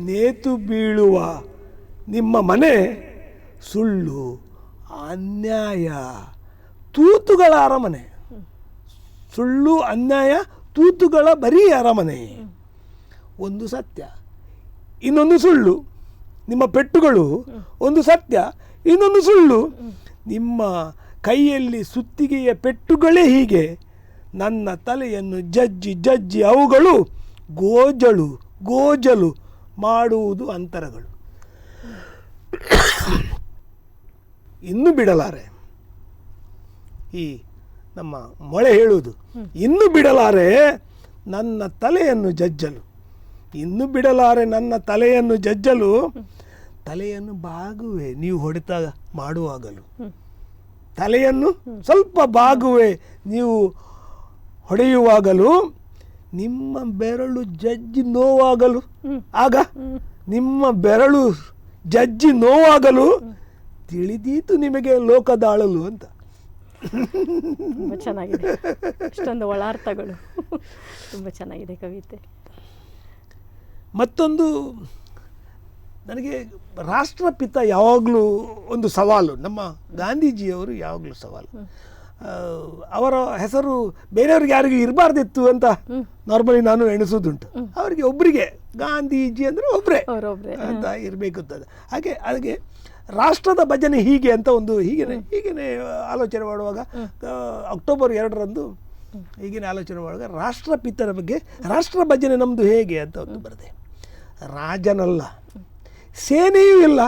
ನೇತು ಬೀಳುವ ನಿಮ್ಮ ಮನೆ ಸುಳ್ಳು, ಅನ್ಯಾಯ, ತೂತುಗಳ ಅರಮನೆ. ಸುಳ್ಳು, ಅನ್ಯಾಯ, ತೂತುಗಳ ಬರೀ ಅರಮನೆ. ಒಂದು ಸತ್ಯ, ಇನ್ನೊಂದು ಸುಳ್ಳು, ನಿಮ್ಮ ಪೆಟ್ಟುಗಳು, ಒಂದು ಸತ್ಯ ಇನ್ನೊಂದು ಸುಳ್ಳು. ನಿಮ್ಮ ಕೈಯಲ್ಲಿ ಸುತ್ತಿಗೆಯ ಪೆಟ್ಟುಗಳೇ ಹೀಗೆ. ನನ್ನ ತಲೆಯನ್ನು ಜಜ್ಜಿ ಜಜ್ಜಿ ಅವುಗಳು ಗೋಜಳು ಗೋಜಲು ಮಾಡುವುದು ಅಂತರಗಳು. ಇನ್ನು ಬಿಡಲಾರೆ. ಈ ನಮ್ಮ ಮೊಳೆ ಹೇಳುವುದು. ಇನ್ನು ಬಿಡಲಾರೆ ನನ್ನ ತಲೆಯನ್ನು ಜಜ್ಜಲು. ಇನ್ನು ಬಿಡಲಾರೆ ನನ್ನ ತಲೆಯನ್ನು ಜಜ್ಜಲು. ತಲೆಯನ್ನು ಬಾಗುವೆ ನೀವು ಹೊಡೆತ ಮಾಡುವಾಗಲು. ತಲೆಯನ್ನು ಸ್ವಲ್ಪ ಬಾಗುವೆ ನೀವು ಹೊಡೆಯುವಾಗಲೂ ನಿಮ್ಮ ಬೆರಳು ಜಜ್ಜಿ ನೋವಾಗಲು. ಆಗ ನಿಮ್ಮ ಬೆರಳು ಜಜ್ಜಿ ನೋವಾಗಲು ತಿಳಿದೀತು ನಿಮಗೆ ಲೋಕದಾಳಲು ಅಂತ. ತುಂಬ ಚೆನ್ನಾಗಿದೆ. ಇಷ್ಟೊಂದು ಒಳಾರ್ಥಗಳು. ತುಂಬ ಚೆನ್ನಾಗಿದೆ ಕವಿತೆ. ಮತ್ತೊಂದು ನನಗೆ ರಾಷ್ಟ್ರಪಿತ ಯಾವಾಗಲೂ ಒಂದು ಸವಾಲು ನಮ್ಮ ಗಾಂಧೀಜಿಯವರು ಯಾವಾಗಲೂ ಸವಾಲು. ಅವರ ಹೆಸರು ಬೇರೆಯವ್ರಿಗೆ ಯಾರಿಗೂ ಇರಬಾರ್ದಿತ್ತು ಅಂತ ನಾರ್ಮಲಿ ನಾನು ಎಣಿಸೋದುಂಟು ಅವರಿಗೆ ಒಬ್ಬರಿಗೆ ಗಾಂಧೀಜಿ ಅಂದರೆ ಒಬ್ಬರೇ ಅಂತ ಇರಬೇಕು ಅಂತ ಹಾಗೆ ಅದಕ್ಕೆ ರಾಷ್ಟ್ರದ ಭಜನೆ ಹೀಗೆ ಅಂತ ಒಂದು ಹೀಗೇನೆ ಹೀಗೇನೆ ಆಲೋಚನೆ ಮಾಡುವಾಗ ಅಕ್ಟೋಬರ್ ಎರಡರಂದು ಈಗಿನ ಆಲೋಚನೆ ಮಾಡುವಾಗ ರಾಷ್ಟ್ರಪಿತರ ಬಗ್ಗೆ ರಾಷ್ಟ್ರ ಭಜನೆ ನಮ್ಮದು ಹೇಗೆ ಅಂತ ಒಂದು ಬರದೆ. ರಾಜನಲ್ಲ. ಸೇನೆಯೂ ಇಲ್ಲ.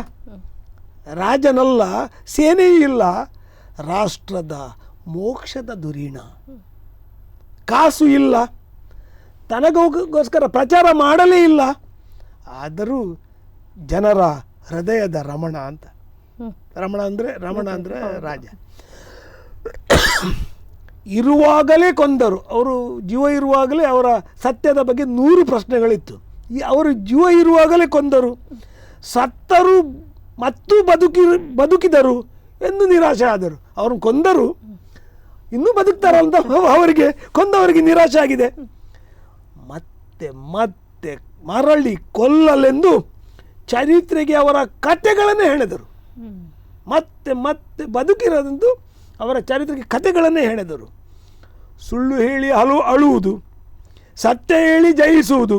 ರಾಜನಲ್ಲ, ಸೇನೆಯೂ ಇಲ್ಲ. ರಾಷ್ಟ್ರದ ಮೋಕ್ಷದ ದುರೀಣ. ಕಾಸು ಇಲ್ಲ. ತನಗೋಸ್ಕರ ಪ್ರಚಾರ ಮಾಡಲೇ ಇಲ್ಲ. ಆದರೂ ಜನರ ಹೃದಯದ ರಮಣ ಅಂತ. ರಮಣ ಅಂದರೆ ರಮಣ ಅಂದರೆ ರಾಜ. ಇರುವಾಗಲೇ ಕೊಂದರು. ಅವರು ಜೀವ ಇರುವಾಗಲೇ ಅವರ ಸತ್ಯದ ಬಗ್ಗೆ ನೂರು ಪ್ರಶ್ನೆಗಳಿತ್ತು. ಈ ಅವರು ಜೀವ ಇರುವಾಗಲೇ ಕೊಂದರು. ಸತ್ತರು ಮತ್ತು ಬದುಕಿ ಬದುಕಿದರು ಎಂದು ನಿರಾಶೆ ಆದರು ಅವ್ರನ್ನ ಕೊಂದರು. ಇನ್ನೂ ಬದುಕ್ತಾರಂತ ಅವರಿಗೆ, ಕೊಂದವರಿಗೆ ನಿರಾಶೆ ಆಗಿದೆ ಮತ್ತೆ ಮತ್ತೆ ಮರಳಿ ಕೊಲ್ಲಲೆಂದು ಚರಿತ್ರೆಗೆ ಅವರ ಕಥೆಗಳನ್ನೇ ಹೇಳಿದರು ಮತ್ತೆ ಮತ್ತೆ ಬದುಕಿರೋದೆಂದು ಅವರ ಚರಿತ್ರೆಗೆ ಕಥೆಗಳನ್ನೇ ಹೇಳಿದರು ಸುಳ್ಳು ಹೇಳಿ ಅಳು ಅಳುವುದು ಸತ್ಯ ಹೇಳಿ ಜಯಿಸುವುದು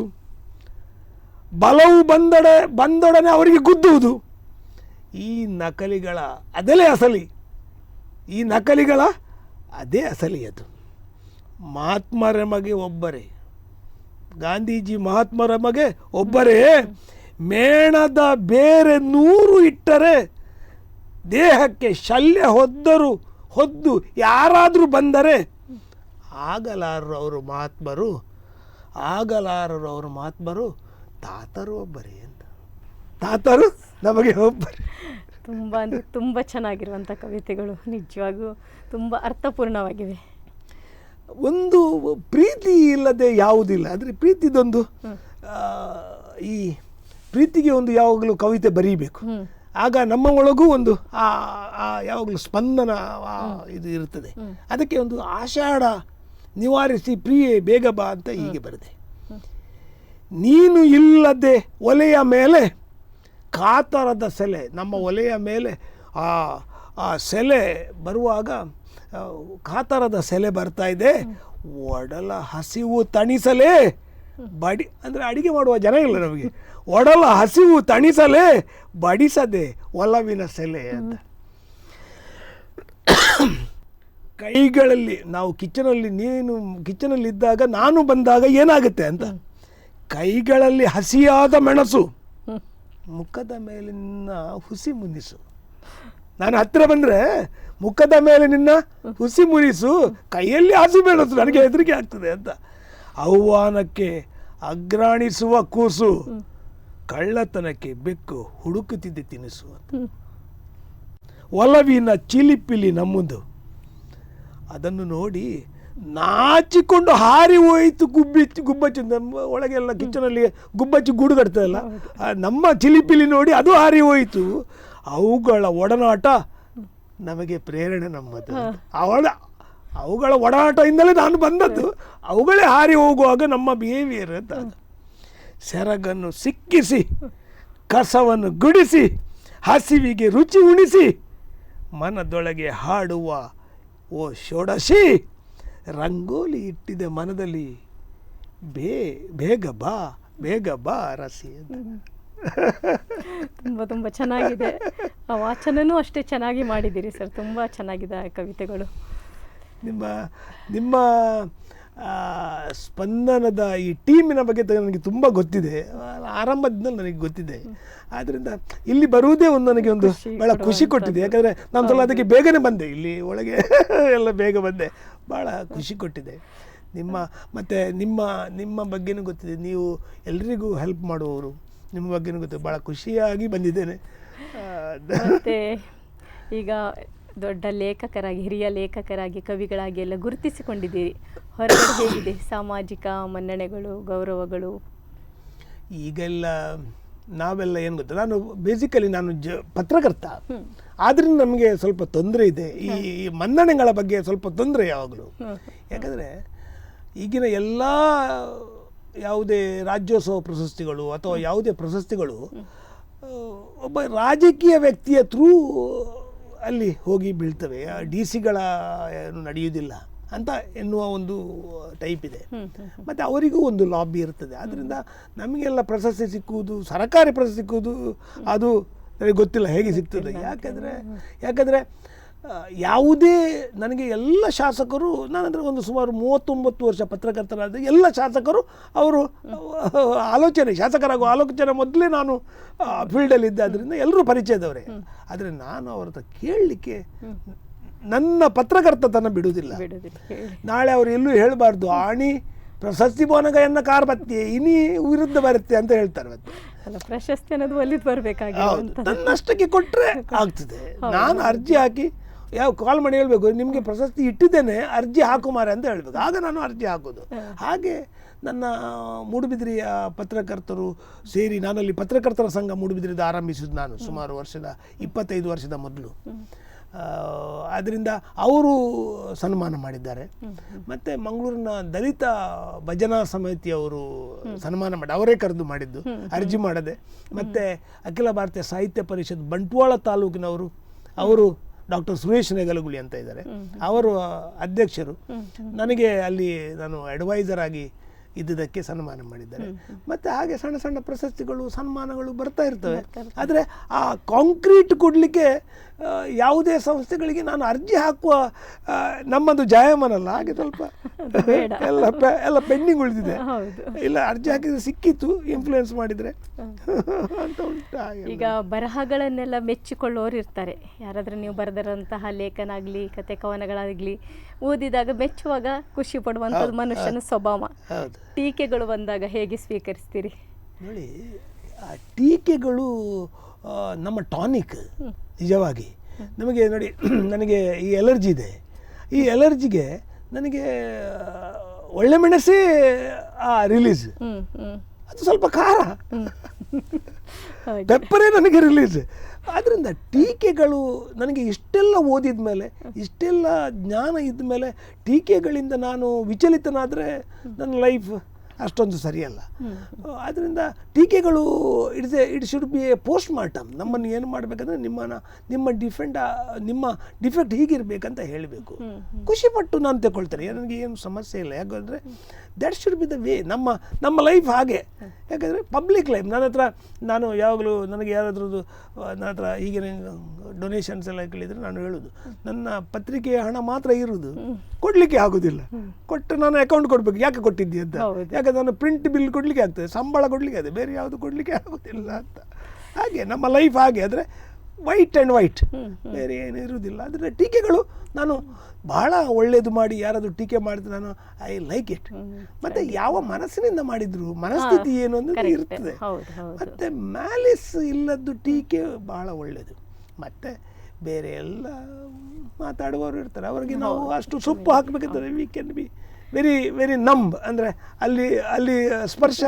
ಬಲವು ಬಂದೊಡೆ, ಬಂದೊಡನೆ ಅವರಿಗೆ ಗುದ್ದುವುದು. ಈ ನಕಲಿಗಳ ಅದಲೇ ಅಸಲಿ. ಈ ನಕಲಿಗಳ ಅದೇ ಅಸಲಿ ಅದು. ಮಹಾತ್ಮರ ಮಗೆ ಒಬ್ಬರೇ. ಗಾಂಧೀಜಿ ಮಹಾತ್ಮರ ಮಗೆ ಒಬ್ಬರೇ. ಮೇಣದ ಬೇರೆ ನೂರು ಇಟ್ಟರೆ ದೇಹಕ್ಕೆ ಶಲ್ಯ ಹೊದ್ದರು, ಹೊದ್ದು ಯಾರಾದರೂ ಬಂದರೆ ಆಗಲಾರರು ಅವರು ಮಹಾತ್ಮರು, ಆಗಲಾರರು ಅವರು ಮಹಾತ್ಮರು ತಾತರು ಒಬ್ಬರೇ ಅಂತ. ತಾತರು ನಮಗೆ ಒಬ್ಬರೇ. ತುಂಬ ಅಂದರೆ ತುಂಬ ಚೆನ್ನಾಗಿರುವಂಥ ಕವಿತೆಗಳು ನಿಜವಾಗೂ ತುಂಬ ಅರ್ಥಪೂರ್ಣವಾಗಿವೆ. ಒಂದು ಪ್ರೀತಿ ಇಲ್ಲದೆ ಯಾವುದಿಲ್ಲ. ಅಂದರೆ ಪ್ರೀತಿದೊಂದು ಈ ಪ್ರೀತಿಗೆ ಒಂದು ಯಾವಾಗಲೂ ಕವಿತೆ ಬರೀಬೇಕು. ಆಗ ನಮ್ಮ ಒಳಗೂ ಒಂದು ಆ ಆ ಯಾವಾಗಲೂ ಸ್ಪಂದನ ಇದು ಇರುತ್ತದೆ ಅದಕ್ಕೆ ಒಂದು ಆಷಾಢ ನಿವಾರಿಸಿ ಪ್ರಿಯೆ ಬೇಗ ಬಾ ಅಂತ ಹೀಗೆ ಬರೆದೆ. ನೀನು ಇಲ್ಲದೆ ಒಲೆಯ ಮೇಲೆ, ಕಾತರದ ಸೆಲೆ, ನಮ್ಮ ಒಲೆಯ ಮೇಲೆ, ಆ ಆ ಸೆಲೆ ಬರುವಾಗ ಕಾತರದ ಸೆಲೆ ಬರ್ತಾ ಇದೆ. ಒಡಲ ಹಸಿವು ತಣಿಸಲೇ, ಬಡಿ, ಅಂದರೆ ಅಡಿಗೆ ಮಾಡುವ ಜನ ಇಲ್ಲ ನಮಗೆ. ಒಡಲ ಹಸಿವು ತಣಿಸಲೇ, ಬಡಿಸದೆ ಒಲವಿನ ಸೆಲೆ ಅಂತ. ಕೈಗಳಲ್ಲಿ, ನಾವು ಕಿಚನಲ್ಲಿ ನೀನು ಕಿಚನಲ್ಲಿ ಇದ್ದಾಗ ನಾನು ಬಂದಾಗ ಏನಾಗುತ್ತೆ ಅಂತ. ಕೈಗಳಲ್ಲಿ ಹಸಿಯಾದ ಮೆಣಸು. ಮುಖದ ಮೇಲೆ ನಿನ್ನ ಹುಸಿ ಮುನಿಸು. ನಾನು ಹತ್ತಿರ ಬಂದರೆ ಮುಖದ ಮೇಲೆ ನಿನ್ನ ಹುಸಿ ಮುನಿಸು, ಕೈಯಲ್ಲಿ ಹಸಿ ಮೆಣಸು ನನಗೆ ಹೆದರಿಕೆ ಆಗ್ತದೆ ಅಂತ. ಆಹ್ವಾನಕ್ಕೆ ಅಗ್ರಾಣಿಸುವ ಕೂಸು, ಕಳ್ಳತನಕ್ಕೆ ಬೆಕ್ಕು ಹುಡುಕುತ್ತಿದ್ದೆ ತಿನಿಸು. ಒಲವಿನ ಚಿಲಿಪಿಲಿ ನಮ್ಮದು. ಅದನ್ನು ನೋಡಿ ನಾಚಿಕೊಂಡು ಹಾರಿ ಹೋಯಿತು ಗುಬ್ಬಿ ಗುಬ್ಬಚ್ಚಿ. ನಮ್ಮ ಒಳಗೆಲ್ಲ ಕಿಚನಲ್ಲಿ ಗುಬ್ಬಚ್ಚಿ ಗೂಡು ಕಟ್ತದಲ್ಲ ನಮ್ಮ ಚಿಲಿಪಿಲಿ ನೋಡಿ ಅದು ಹಾರಿ ಹೋಯಿತು. ಅವುಗಳ ಒಡನಾಟ ನಮಗೆ ಪ್ರೇರಣೆ ನಮ್ಮದು. ಅವಳ ಅವುಗಳ ಒಡನಾಟದಿಂದಲೇ ನಾನು ಬಂದದ್ದು. ಅವುಗಳೇ ಹಾರಿ ಹೋಗುವಾಗ ನಮ್ಮ ಬಿಹೇವಿಯರ್ ಅಂತ. ಸೆರಗನ್ನು ಸಿಕ್ಕಿಸಿ ಕಸವನ್ನು ಗುಡಿಸಿ ಹಸಿವಿಗೆ ರುಚಿ ಉಣಿಸಿ ಮನದೊಳಗೆ ಹಾಡುವ ಓ ಷೋಡಶಿ. ರಂಗೋಲಿ ಇಟ್ಟಿದೆ ಮನದಲ್ಲಿ ಬೇ ಬೇಗ ಬಾ ಬೇಗ ಬಾ ರಸಿ ಅಂತ. ತುಂಬ ತುಂಬ ಚೆನ್ನಾಗಿದೆ. ಆ ವಾಚನನೂ ಅಷ್ಟೇ ಚೆನ್ನಾಗಿ ಮಾಡಿದ್ದೀರಿ ಸರ್. ತುಂಬ ಚೆನ್ನಾಗಿದೆ ಆ ಕವಿತೆಗಳು. ನಿಮ್ಮ ನಿಮ್ಮ ಸ್ಪಂದನದ ಈ ಟೀಮಿನ ಬಗ್ಗೆ ನನಗೆ ತುಂಬ ಗೊತ್ತಿದೆ. ಆರಂಭದಿಂದ ನನಗೆ ಗೊತ್ತಿದೆ. ಆದ್ದರಿಂದ ಇಲ್ಲಿ ಬರುವುದೇ ಒಂದು ನನಗೆ ಒಂದು ಬಹಳ ಭಾಳ ಖುಷಿ ಕೊಟ್ಟಿದೆ. ಯಾಕಂದರೆ ನಾನು ಸ್ವಲ್ಪ ಅದಕ್ಕೆ ಬೇಗನೆ ಬಂದೆ. ಇಲ್ಲಿ ಒಳಗೆ ಎಲ್ಲ ಬೇಗ ಬಂದೆ. ಭಾಳ ಖುಷಿ ಕೊಟ್ಟಿದೆ. ನಿಮ್ಮ ಮತ್ತು ನಿಮ್ಮ ನಿಮ್ಮ ಬಗ್ಗೆನೂ ಗೊತ್ತಿದೆ. ನೀವು ಎಲ್ರಿಗೂ ಹೆಲ್ಪ್ ಮಾಡುವವರು ನಿಮ್ಮ ಬಗ್ಗೆನೂ ಗೊತ್ತಿದೆ. ಭಾಳ ಖುಷಿಯಾಗಿ ಬಂದಿದ್ದೇನೆ. ಮತ್ತೆ ಈಗ ದೊಡ್ಡ ಲೇಖಕರಾಗಿ ಹಿರಿಯ ಲೇಖಕರಾಗಿ ಕವಿಗಳಾಗಿ ಎಲ್ಲ ಗುರುತಿಸಿಕೊಂಡಿದ್ದೀರಿ. ಹೊರಗಡೆ ಹೇಗಿದೆ ಸಾಮಾಜಿಕ ಮನ್ನಣೆಗಳು ಗೌರವಗಳು? ಈಗೆಲ್ಲ ನಾವೆಲ್ಲ ಏನು ಗೊತ್ತಾ? ನಾನು ಬೇಸಿಕಲಿ ನಾನು ಜ ಪತ್ರಕರ್ತ. ಆದ್ರಿಂದ ನಮಗೆ ಸ್ವಲ್ಪ ತೊಂದರೆ ಇದೆ. ಈ ಮನ್ನಣೆಗಳ ಬಗ್ಗೆ ಸ್ವಲ್ಪ ತೊಂದರೆ ಯಾವಾಗಲೂ. ಯಾಕಂದರೆ ಈಗಿನ ಎಲ್ಲ ಯಾವುದೇ ರಾಜ್ಯೋತ್ಸವ ಪ್ರಶಸ್ತಿಗಳು ಅಥವಾ ಯಾವುದೇ ಪ್ರಶಸ್ತಿಗಳು ಒಬ್ಬ ರಾಜಕೀಯ ವ್ಯಕ್ತಿಯ ಥ್ರೂ ಅಲ್ಲಿ ಹೋಗಿ ಬೀಳ್ತವೆ. ಡಿ ಸಿಗಳ ಏನು ನಡೆಯುವುದಿಲ್ಲ ಅಂತ ಎನ್ನುವ ಒಂದು ಟೈಪ್ ಇದೆ. ಮತ್ತು ಅವರಿಗೂ ಒಂದು ಲಾಬಿ ಇರ್ತದೆ. ಆದ್ದರಿಂದ ನಮಗೆಲ್ಲ ಪ್ರಶಸ್ತಿ ಸಿಕ್ಕುವುದು ಸರಕಾರಿ ಪ್ರಶಸ್ತಿ ಸಿಕ್ಕುವುದು ಅದು ನನಗೆ ಗೊತ್ತಿಲ್ಲ ಹೇಗೆ ಸಿಗ್ತದೆ. ಯಾಕಂದರೆ ಯಾಕಂದರೆ ಯಾವುದೇ ನನಗೆ ಎಲ್ಲ ಶಾಸಕರು ನಾನಂದರೆ ಒಂದು ಸುಮಾರು ಮೂವತ್ತೊಂಬತ್ತು ವರ್ಷ ಪತ್ರಕರ್ತರಾದ ಎಲ್ಲ ಶಾಸಕರು ಅವರು ಆಲೋಚನೆ ಶಾಸಕರಾಗುವ ಆಲೋಚನೆ ಮೊದಲೇ ನಾನು ಫೀಲ್ಡಲ್ಲಿ ಇದ್ದಾದ್ರಿಂದ ಎಲ್ಲರೂ ಪರಿಚಯದವರೇ. ಆದರೆ ನಾನು ಅವ್ರ ಹತ್ರ ಕೇಳಲಿಕ್ಕೆ ನನ್ನ ಪತ್ರಕರ್ತತನ ಬಿಡುವುದಿಲ್ಲ. ಬಿಡುದಿಲ್ಲ ನಾಳೆ ಅವರು ಎಲ್ಲೂ ಹೇಳಬಾರ್ದು. ಆಣಿ ಪ್ರಶಸ್ತಿ ಭವನಗಯನ್ನ ಕಾರ್ ಬತ್ತಿ ಇನಿ ವಿರುದ್ಧ ಬರುತ್ತೆ ಅಂತ ಹೇಳ್ತಾರೆ ಮತ್ತೆ. ಅಲ್ಲ ಪ್ರಶಸ್ತಿ ಅನ್ನೋದು ಒಲಿದು ಬರ್ಬೇಕಾಗಿ ನನ್ನಷ್ಟಕ್ಕೆ ಕೊಟ್ಟರೆ ಆಗ್ತದೆ. ನಾನು ಅರ್ಜಿ ಹಾಕಿ ಯಾವ ಕಾಲ್ ಮಾಡಿ ಹೇಳ್ಬೇಕು ನಿಮಗೆ ಪ್ರಶಸ್ತಿ ಇಟ್ಟಿದ್ದೇನೆ ಅರ್ಜಿ ಹಾಕು ಮಾರೆ ಅಂತ ಹೇಳ್ಬೇಕು. ಆಗ ನಾನು ಅರ್ಜಿ ಹಾಕೋದು. ಹಾಗೆ ನನ್ನ ಮೂಡುಬಿದಿರೆಯ ಪತ್ರಕರ್ತರು ಸೇರಿ ನಾನಲ್ಲಿ ಪತ್ರಕರ್ತರ ಸಂಘ ಮೂಡುಬಿದಿರೆದು ಆರಂಭಿಸಿದ್ದು ನಾನು ಸುಮಾರು ವರ್ಷದ ಇಪ್ಪತ್ತೈದು ವರ್ಷದ ಮೊದಲು. ಅದರಿಂದ ಅವರು ಸನ್ಮಾನ ಮಾಡಿದ್ದಾರೆ. ಮತ್ತೆ ಮಂಗಳೂರಿನ ದಲಿತ ಭಜನಾ ಸಮಿತಿಯವರು ಸನ್ಮಾನ ಮಾಡಿ ಅವರೇ ಕರೆದು ಮಾಡಿದ್ದು ಅರ್ಜಿ ಮಾಡದೆ. ಮತ್ತೆ ಅಖಿಲ ಭಾರತೀಯ ಸಾಹಿತ್ಯ ಪರಿಷತ್ ಬಂಟ್ವಾಳ ತಾಲೂಕಿನವರು ಅವರು ಡಾಕ್ಟರ್ ಸುರೇಶ್ ನೆಗಲಗುಳಿ ಅಂತ ಇದ್ದಾರೆ. ಅವರು ಅಧ್ಯಕ್ಷರು. ನನಗೆ ಅಲ್ಲಿ ನಾನು ಅಡ್ವೈಸರ್ ಆಗಿ ಇದ್ದಿದ್ದಕ್ಕೆ ಸನ್ಮಾನ ಮಾಡಿದ್ದಾರೆ. ಮತ್ತೆ ಹಾಗೆ ಸಣ್ಣ ಸಣ್ಣ ಪ್ರಶಸ್ತಿಗಳು ಸನ್ಮಾನಗಳು ಬರ್ತಾ ಇರ್ತವೆ. ಆದರೆ ಆ ಕಾಂಕ್ರೀಟ್ ಕೊಡಲಿಕ್ಕೆ ಯಾವುದೇ ಸಂಸ್ಥೆಗಳಿಗೆ ನಾನು ಅರ್ಜಿ ಹಾಕುವ ನಮ್ಮದು ಜಾಯಮಾನಲ್ಲ ಹಾಗೆ ಸ್ವಲ್ಪ ಬೇಡ. ಎಲ್ಲ ಎಲ್ಲ ಪೆಂಡಿಂಗ್ ಉಳಿದಿದೆ. ಇಲ್ಲ ಅರ್ಜಿ ಹಾಕಿದ್ರೆ ಸಿಕ್ಕಿತ್ತು ಇನ್ಫ್ಲೂಯೆನ್ಸ್ ಮಾಡಿದರೆ. ಅಂತ ಉಂಟು ಈಗ ಬರಹಗಳನ್ನೆಲ್ಲ ಮೆಚ್ಚಿಕೊಳ್ಳೋರು ಇರ್ತಾರೆ. ಯಾರಾದರೂ ನೀವು ಬರೆದಿರೋಂತಹ ಲೇಖನ ಆಗಲಿ ಕತೆ ಕವನಗಳಾಗಲಿ ಓದಿದಾಗ ಮೆಚ್ಚುವಾಗ ಖುಷಿ ಪಡುವಂಥದ್ದು ಮನುಷ್ಯನ ಸ್ವಭಾವ. ಟೀಕೆಗಳು ಬಂದಾಗ ಹೇಗೆ ಸ್ವೀಕರಿಸ್ತೀರಿ? ನೋಡಿ ಆ ಟೀಕೆಗಳು ನಮ್ಮ ಟಾನಿಕ್ ನಿಜವಾಗಿ. ನಮಗೆ ನೋಡಿ ನನಗೆ ಈ ಎಲರ್ಜಿ ಇದೆ. ಈ ಎಲರ್ಜಿಗೆ ನನಗೆ ಒಳ್ಳೆ ಮೆಣಸೇ ಆ ರಿಲೀಸ್ ಅದು ಸ್ವಲ್ಪ ಖಾರ. ಪೆಪ್ಪರೇ ನನಗೆ ರಿಲೀಸ್ ಆದ್ದರಿಂದ ಟೀಕೆಗಳು ನನಗೆ ಇಷ್ಟೆಲ್ಲ ಓದಿದ ಮೇಲೆ ಇಷ್ಟೆಲ್ಲ ಜ್ಞಾನ ಇದ್ದ ಮೇಲೆ ಟೀಕೆಗಳಿಂದ ನಾನು ವಿಚಲಿತನಾದರೆ ನನ್ನ ಲೈಫ್ ಅಷ್ಟೊಂದು ಸರಿಯಲ್ಲ. ಆದ್ದರಿಂದ ಟೀಕೆಗಳು it's a it should be a post mortem ನಮ್ಮನ್ನು ಏನು ಮಾಡಬೇಕಂದ್ರೆ ನಿಮ್ಮನ್ನ ನಿಮ್ಮ ಡಿಫೆಂಡ್ ನಿಮ್ಮ ಡಿಫೆಕ್ಟ್ ಹೀಗಿರ್ಬೇಕಂತ ಹೇಳಬೇಕು. ಖುಷಿಪಟ್ಟು ನಾನು ತಗೊಳ್ತೇನೆ. ನನಗೆ ಏನು ಸಮಸ್ಯೆ ಇಲ್ಲ. ಯಾಕಂದರೆ that should be the way ನಮ್ಮ ನಮ್ಮ ಲೈಫ್ ಹಾಗೆ. ಯಾಕಂದರೆ ಪಬ್ಲಿಕ್ ಲೈಫ್ ನನ್ನ ಹತ್ರ ನಾನು ಯಾವಾಗಲೂ ನನಗೆ ಯಾರಾದ್ರದ್ದು ನನ್ನ ಹತ್ರ ಈಗಿನ ಡೊನೇಷನ್ಸ್ ಎಲ್ಲ ಕೇಳಿದರೆ ನಾನು ಹೇಳೋದು. ನನ್ನ ಪತ್ರಿಕೆಯ ಹಣ ಮಾತ್ರ ಇರುವುದು ಕೊಡಲಿಕ್ಕೆ ಆಗೋದಿಲ್ಲ. ಕೊಟ್ಟು ನಾನು ಅಕೌಂಟ್ ಕೊಡಬೇಕು. ಯಾಕೆ ಕೊಟ್ಟಿದ್ದೆ ಅಂತ. ಹೌದು. ಯಾಕಂದ್ರೆ ನಾನು ಪ್ರಿಂಟ್ ಬಿಲ್ ಕೊಡಲಿಕ್ಕೆ ಆಗ್ತದೆ ಸಂಬಳ ಕೊಡಲಿಕ್ಕೆ ಆಗ್ತದೆ ಬೇರೆ ಯಾವುದು ಕೊಡಲಿಕ್ಕೆ ಆಗೋದಿಲ್ಲ ಅಂತ. ಹಾಗೆ ನಮ್ಮ ಲೈಫ್ ಹಾಗೆ ಆದರೆ ವೈಟ್ ಆ್ಯಂಡ್ ವೈಟ್ ಬೇರೆ ಏನೂ ಇರುವುದಿಲ್ಲ ಆದರೆ ಟೀಕೆಗಳು ನಾನು ಬಹಳ ಒಳ್ಳೆಯದು ಮಾಡಿ ಯಾರಾದರೂ ಟೀಕೆ ಮಾಡಿದ್ರೆ ನಾನು ಐ ಲೈಕ್ ಇಟ್ ಮತ್ತೆ ಯಾವ ಮನಸ್ಸಿನಿಂದ ಮಾಡಿದ್ರು ಮನಸ್ಥಿತಿ ಏನು ಅನ್ನೋದು. ಇರ್ತದೆ. ಮತ್ತು ಮ್ಯಾಲಿಸ್ ಇಲ್ಲದ್ದು ಟೀಕೆ ಬಹಳ ಒಳ್ಳೆಯದು ಮತ್ತೆ ಬೇರೆ ಎಲ್ಲ ಮಾತಾಡುವವರು ಇರ್ತಾರೆ. ಅವರಿಗೆ ನಾವು ಅಷ್ಟು ಸೊಪ್ಪು ಹಾಕಬೇಕಂತಾರೆ we can be very very numb ಅಂದರೆ ಅಲ್ಲಿ ಅಲ್ಲಿ ಸ್ಪರ್ಶ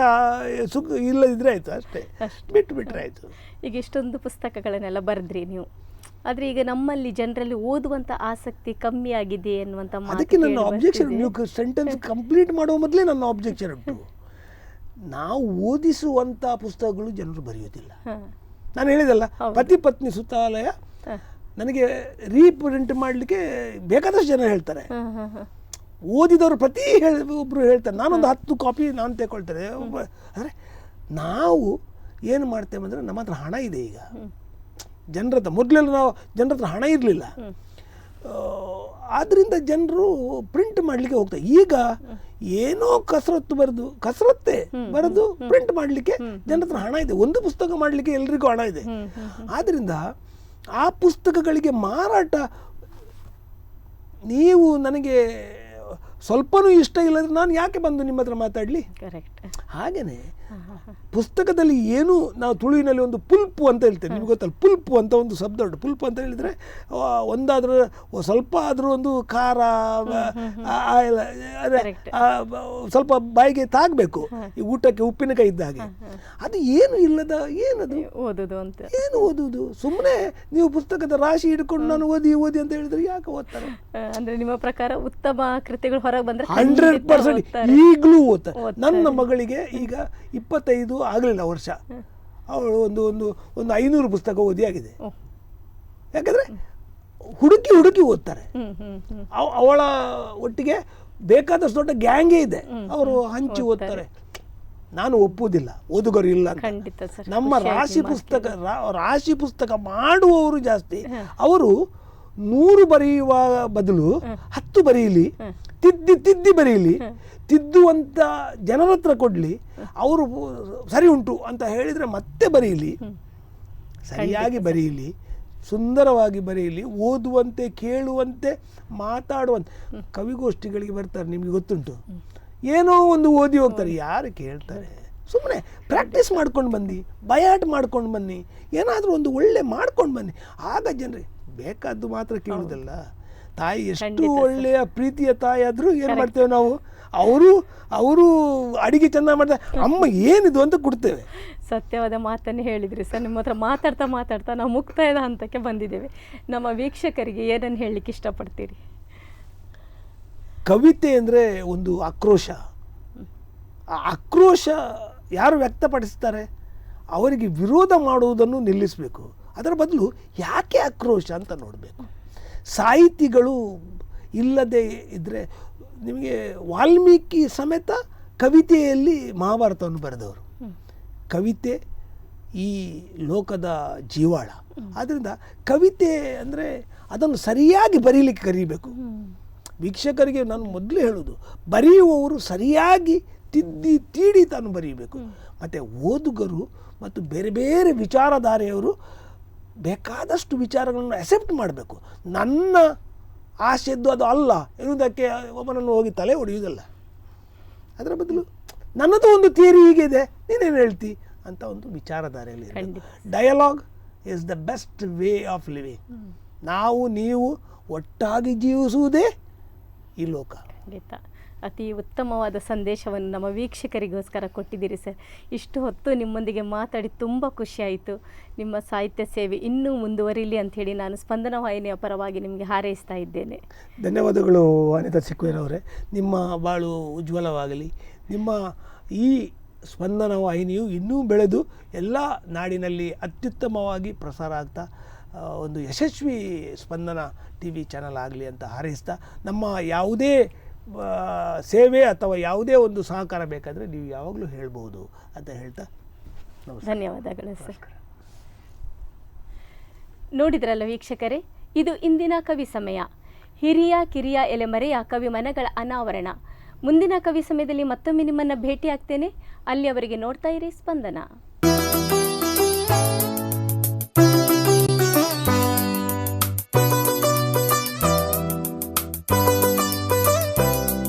ಸುಖ ಇಲ್ಲದಿದ್ರೆ ಆಯಿತು ಅಷ್ಟೇ. ಬಿಟ್ಟು ಬಿಟ್ಟರೆ ಆಯಿತು. ಈಗ ಇಷ್ಟೊಂದು ಪುಸ್ತಕಗಳನ್ನೆಲ್ಲ ಬರೆದ್ರಿ ನೀವು. ಆದರೆ ಈಗ ನಮ್ಮಲ್ಲಿ ಜನರಲ್ಲಿ ಓದುವಂತ ಆಸಕ್ತಿ ಕಮ್ಮಿ ಆಗಿದೆ ಅನ್ನುವಂತ ಮಾತು ಅದಕ್ಕೆ ನನ್ನ ಆಬ್ಜೆಕ್ಷನ್. ನೀವು ಸೆಂಟೆನ್ಸ್ ಕಂಪ್ಲೀಟ್ ಮಾಡುವ ಮೊದಲೇ ನನ್ನ ಆಬ್ಜೆಕ್ಷನ್ ಉಂಟು. ನಾವು ಓದಿಸುವಂಥ ಪುಸ್ತಕಗಳು ಜನರು ಬರೆಯೋದಿಲ್ಲ ನಾನು ಹೇಳಿದಲ್ಲ. ಪತಿ ಪತ್ನಿ ಸುತ್ತಾಲಯ ನನಗೆ ರೀಪ್ರಿಂಟ್ ಮಾಡಲಿಕ್ಕೆ ಬೇಕಾದಷ್ಟು ಜನ ಹೇಳ್ತಾರೆ. ಓದಿದವರು ಪ್ರತಿ ಹೇಳಿ ಒಬ್ಬರು ಹೇಳ್ತಾರೆ ನಾನೊಂದು ಹತ್ತು ಕಾಪಿ ನಾನು ತಗೊಳ್ತೇನೆ ಒಬ್ಬ ಅಂದರೆ ನಾವು ಏನು ಮಾಡ್ತೇವೆ ಅಂದರೆ ನಮ್ಮ ಹತ್ರ ಹಣ ಇದೆ ಈಗ. ಜನರ ಹತ್ರ ಮೊದಲೆಲ್ಲ ನಾವು ಜನರ ಹತ್ರ ಹಣ ಇರಲಿಲ್ಲ. ಆದ್ದರಿಂದ ಜನರು ಪ್ರಿಂಟ್ ಮಾಡಲಿಕ್ಕೆ ಹೋಗ್ತಾರೆ ಈಗ ಏನೋ ಕಸರತ್ತು ಬರೆದು ಕಸರತ್ತೆ ಬರೆದು ಪ್ರಿಂಟ್ ಮಾಡಲಿಕ್ಕೆ ಜನರ ಹತ್ರ ಹಣ ಇದೆ. ಒಂದು ಪುಸ್ತಕ ಮಾಡಲಿಕ್ಕೆ ಎಲ್ರಿಗೂ ಹಣ ಇದೆ. ಆದ್ದರಿಂದ ಆ ಪುಸ್ತಕಗಳಿಗೆ ಮಾರಾಟ ನೀವು ನನಗೆ ಸ್ವಲ್ಪನೂ ಇಷ್ಟ ಇಲ್ಲದ್ರೆ ನಾನು ಯಾಕೆ ಬಂದು ನಿಮ್ಮ ಹತ್ರ ಮಾತಾಡಲಿ? ಕರೆಕ್ಟ್ ಹಾಗೇನೆ ಪುಸ್ತಕದಲ್ಲಿ ಏನು ನಾವು ತುಳುವಿನಲ್ಲಿ ಒಂದು ಪುಲ್ಪು ಅಂತ ಹೇಳ್ತೇವೆ ನಿಮ್ಗೆ ಗೊತ್ತಲ್ಲ ಪುಲ್ಪು ಅಂತ ಒಂದು ಶಬ್ದ ಉಂಟು. ಪುಲ್ಪು ಅಂತ ಹೇಳಿದರೆ ಒಂದಾದರೂ ಸ್ವಲ್ಪ ಆದರೂ ಒಂದು ಖಾರ ಸ್ವಲ್ಪ ಬಾಯಿಗೆ ತಾಗಬೇಕು ಈ ಊಟಕ್ಕೆ ಉಪ್ಪಿನಕಾಯಿ ಇದ್ದ ಹಾಗೆ. ಅದು ಏನು ಇಲ್ಲದ ಏನದು? ಓದುದು ಅಂತ. ಏನು ಓದುವುದು ಸುಮ್ಮನೆ ನೀವು ಪುಸ್ತಕದ ರಾಶಿ ಹಿಡ್ಕೊಂಡು ನಾನು ಓದಿ ಓದಿ ಅಂತ ಹೇಳಿದ್ರೆ ಯಾಕೆ ಓದ್ತಾರೆ? ಅಂದ್ರೆ ನಿಮ್ಮ ಪ್ರಕಾರ ಉತ್ತಮ ಕೃತಿಗಳು ಹೊರಗೆ ಬಂದ್ರೆ ಹಂಡ್ರೆಡ್ ಪರ್ಸೆಂಟ್. ಈಗಲೂ ಓದ್ತಾರೆ. ನನ್ನ ನನ್ನ ಮಗಳಿಗೆ ಈಗ ಇಪ್ಪತ್ತೈದು ಆಗಲಿಲ್ಲ ವರ್ಷ. ಅವಳು ಒಂದು ಒಂದು ಒಂದು ಐನೂರು ಪುಸ್ತಕ ಓದಿ ಆಗಿದೆ. ಯಾಕಂದರೆ ಹುಡುಕಿ ಹುಡುಕಿ ಓದ್ತಾರೆ. ಅವಳ ಒಟ್ಟಿಗೆ ಬೇಕಾದಷ್ಟು ದೊಡ್ಡ ಗ್ಯಾಂಗೇ ಇದೆ. ಅವರು ಹಂಚಿ ಓದ್ತಾರೆ. ನಾನು ಒಪ್ಪುವುದಿಲ್ಲ ಓದುಗರು ಇಲ್ಲ ನಮ್ಮ ರಾಶಿ ಪುಸ್ತಕ ರಾಶಿ ಪುಸ್ತಕ ಮಾಡುವವರು ಜಾಸ್ತಿ. ಅವರು ನೂರು ಬರೆಯುವ ಬದಲು ಹತ್ತು ಬರೆಯಲಿ ತಿದ್ದಿ ತಿದ್ದಿ ಬರೀಲಿ ತಿದ್ದುವಂತ ಜನರ ಹತ್ರ ಕೊಡ್ಲಿ ಅವರು ಸರಿ ಉಂಟು ಅಂತ ಹೇಳಿದ್ರೆ ಮತ್ತೆ ಬರೀಲಿ. ಸರಿಯಾಗಿ ಬರೀಲಿ ಸುಂದರವಾಗಿ ಬರೆಯಲಿ ಓದುವಂತೆ ಕೇಳುವಂತೆ ಮಾತಾಡುವಂತೆ. ಕವಿಗೋಷ್ಠಿಗಳಿಗೆ ಬರ್ತಾರೆ ನಿಮಗೆ ಗೊತ್ತುಂಟು? ಏನೋ ಒಂದು ಓದಿ ಹೋಗ್ತಾರೆ ಯಾರು ಕೇಳ್ತಾರೆ? ಸುಮ್ಮನೆ ಪ್ರಾಕ್ಟೀಸ್ ಮಾಡ್ಕೊಂಡು ಬನ್ನಿ ಬಯಾಟ್ ಮಾಡ್ಕೊಂಡು ಬನ್ನಿ ಏನಾದರೂ ಒಂದು ಒಳ್ಳೆ ಮಾಡ್ಕೊಂಡು ಬನ್ನಿ. ಆಗ ಜನರಿಗೆ ಬೇಕಾದ್ದು ಮಾತ್ರ ಕೇಳುವುದಲ್ಲ ತಾಯಿ ಎಷ್ಟು ಒಳ್ಳೆಯ ಪ್ರೀತಿಯ ತಾಯಿ ಆದರೂ ಏನು ಮಾಡ್ತೇವೆ ನಾವು? ಅವರು ಅವರು ಅಡಿಗೆ ಚೆಂದ ಮಾಡ್ತಾರೆ. ಅಮ್ಮ ಏನಿದು ಅಂತ ಕೊಡ್ತೇವೆ. ಸತ್ಯವಾದ ಮಾತನ್ನು ಹೇಳಿದ್ರಿ ಸರ್. ನಿಮ್ಮ ಹತ್ರ ಮಾತಾಡ್ತಾ ಮಾತಾಡ್ತಾ ನಾವು ಮುಕ್ತಾಯದ ಹಂತಕ್ಕೆ ಬಂದಿದ್ದೇವೆ. ನಮ್ಮ ವೀಕ್ಷಕರಿಗೆ ಏನನ್ನು ಹೇಳಲಿಕ್ಕೆ ಇಷ್ಟಪಡ್ತೀರಿ? ಕವಿತೆ ಅಂದರೆ ಒಂದು ಆಕ್ರೋಶ. ಆ ಆಕ್ರೋಶ ಯಾರು ವ್ಯಕ್ತಪಡಿಸ್ತಾರೆ? ಅವರಿಗೆ ವಿರೋಧ ಮಾಡುವುದನ್ನು ನಿಲ್ಲಿಸಬೇಕು. ಅದರ ಬದಲು ಯಾಕೆ ಆಕ್ರೋಶ ಅಂತ ನೋಡಬೇಕು? ಸಾಹಿತಿಗಳು ಇಲ್ಲದೆ ಇದ್ದರೆ ನಿಮಗೆ ವಾಲ್ಮೀಕಿ ಸಮೇತ ಕವಿತೆಯಲ್ಲಿ ಮಹಾಭಾರತವನ್ನು ಬರೆದವರು. ಕವಿತೆ ಈ ಲೋಕದ ಜೀವಾಳ. ಆದ್ದರಿಂದ ಕವಿತೆ ಅಂದರೆ ಅದನ್ನು ಸರಿಯಾಗಿ ಬರೀಲಿಕ್ಕೆ ಕರೀಬೇಕು. ವೀಕ್ಷಕರಿಗೆ ನಾನು ಮೊದಲು ಹೇಳೋದು, ಬರೆಯುವವರು ಸರಿಯಾಗಿ ತಿದ್ದಿ ತೀಡಿ ತಾನು ಬರೀಬೇಕು. ಮತ್ತು ಓದುಗರು ಮತ್ತು ಬೇರೆ ಬೇರೆ ವಿಚಾರಧಾರೆಯವರು ಬೇಕಾದಷ್ಟು ವಿಚಾರಗಳನ್ನು ಅಸೆಪ್ಟ್ ಮಾಡಬೇಕು. ನನ್ನ ಆಸೆದ್ದು ಅದು ಅಲ್ಲ. ಎನ್ನುವುದಕ್ಕೆ ಒಬ್ಬನನ್ನು ಹೋಗಿ ತಲೆ ಹೊಡೆಯುವುದಲ್ಲ ಅದರ ಬದಲು ನನ್ನದು ಒಂದು ಥಿಯರಿ ಹೀಗಿದೆ ನೀನೇನು ಹೇಳ್ತಿ? ಅಂತ ಒಂದು ವಿಚಾರಧಾರೆಯಲ್ಲಿ. Dialogue is the best way of living ನಾವು ನೀವು ಒಟ್ಟಾಗಿ ಜೀವಿಸುವುದೇ ಈ ಲೋಕ. ಖಂಡಿತ. ಅತಿ ಉತ್ತಮವಾದ ಸಂದೇಶವನ್ನು ನಮ್ಮ ವೀಕ್ಷಕರಿಗೋಸ್ಕರ ಕೊಟ್ಟಿದ್ದೀರಿ ಸರ್. ಇಷ್ಟು ಹೊತ್ತು ನಿಮ್ಮೊಂದಿಗೆ ಮಾತಾಡಿ ತುಂಬ ಖುಷಿಯಾಯಿತು ನಿಮ್ಮ ಸಾಹಿತ್ಯ ಸೇವೆ ಇನ್ನೂ ಮುಂದುವರಿಲಿ ಅಂಥೇಳಿ ನಾನು ಸ್ಪಂದನ ವಾಹಿನಿಯ ಪರವಾಗಿ ನಿಮಗೆ ಹಾರೈಸ್ತಾ ಇದ್ದೇನೆ. ಧನ್ಯವಾದಗಳು ಅನಿತಾ ಸಿಕ್ವೇರವರೇ ನಿಮ್ಮ ಬಾಳು ಉಜ್ವಲವಾಗಲಿ. ನಿಮ್ಮ ಈ ಸ್ಪಂದನ ವಾಹಿನಿಯು ಇನ್ನೂ ಬೆಳೆದು ಎಲ್ಲ ನಾಡಿನಲ್ಲಿ ಅತ್ಯುತ್ತಮವಾಗಿ ಪ್ರಸಾರ ಆಗ್ತಾ ಒಂದು ಯಶಸ್ವಿ ಸ್ಪಂದನ ಟಿ ವಿ ಚಾನಲ್ ಆಗಲಿ ಅಂತ ಹಾರೈಸ್ತಾ, ನಮ್ಮ ಯಾವುದೇ ಸೇವೆ ಅಥವಾ ಯಾವುದೇ ಒಂದು ಸಹಕಾರ ಬೇಕಾದರೆ ನೀವು ಯಾವಾಗಲೂ ಹೇಳ್ಬೋದು ಅಂತ ಹೇಳ್ತಾ ಧನ್ಯವಾದಗಳು ಸರ್. ನೋಡಿದ್ರಲ್ಲ ವೀಕ್ಷಕರೇ ಇದು ಇಂದಿನ ಕವಿ ಸಮಯ. ಹಿರಿಯ ಕಿರಿಯ ಎಲೆಮರೆಯ ಕವಿ ಮನಗಳ ಅನಾವರಣ. ಮುಂದಿನ ಕವಿ ಸಮಯದಲ್ಲಿ ಮತ್ತೊಮ್ಮೆ ನಿಮ್ಮನ್ನು ಭೇಟಿಯಾಗ್ತೇನೆ. ಅಲ್ಲಿಯವರೆಗೆ ನೋಡ್ತಾ ಇರಿ ಸ್ಪಂದನ.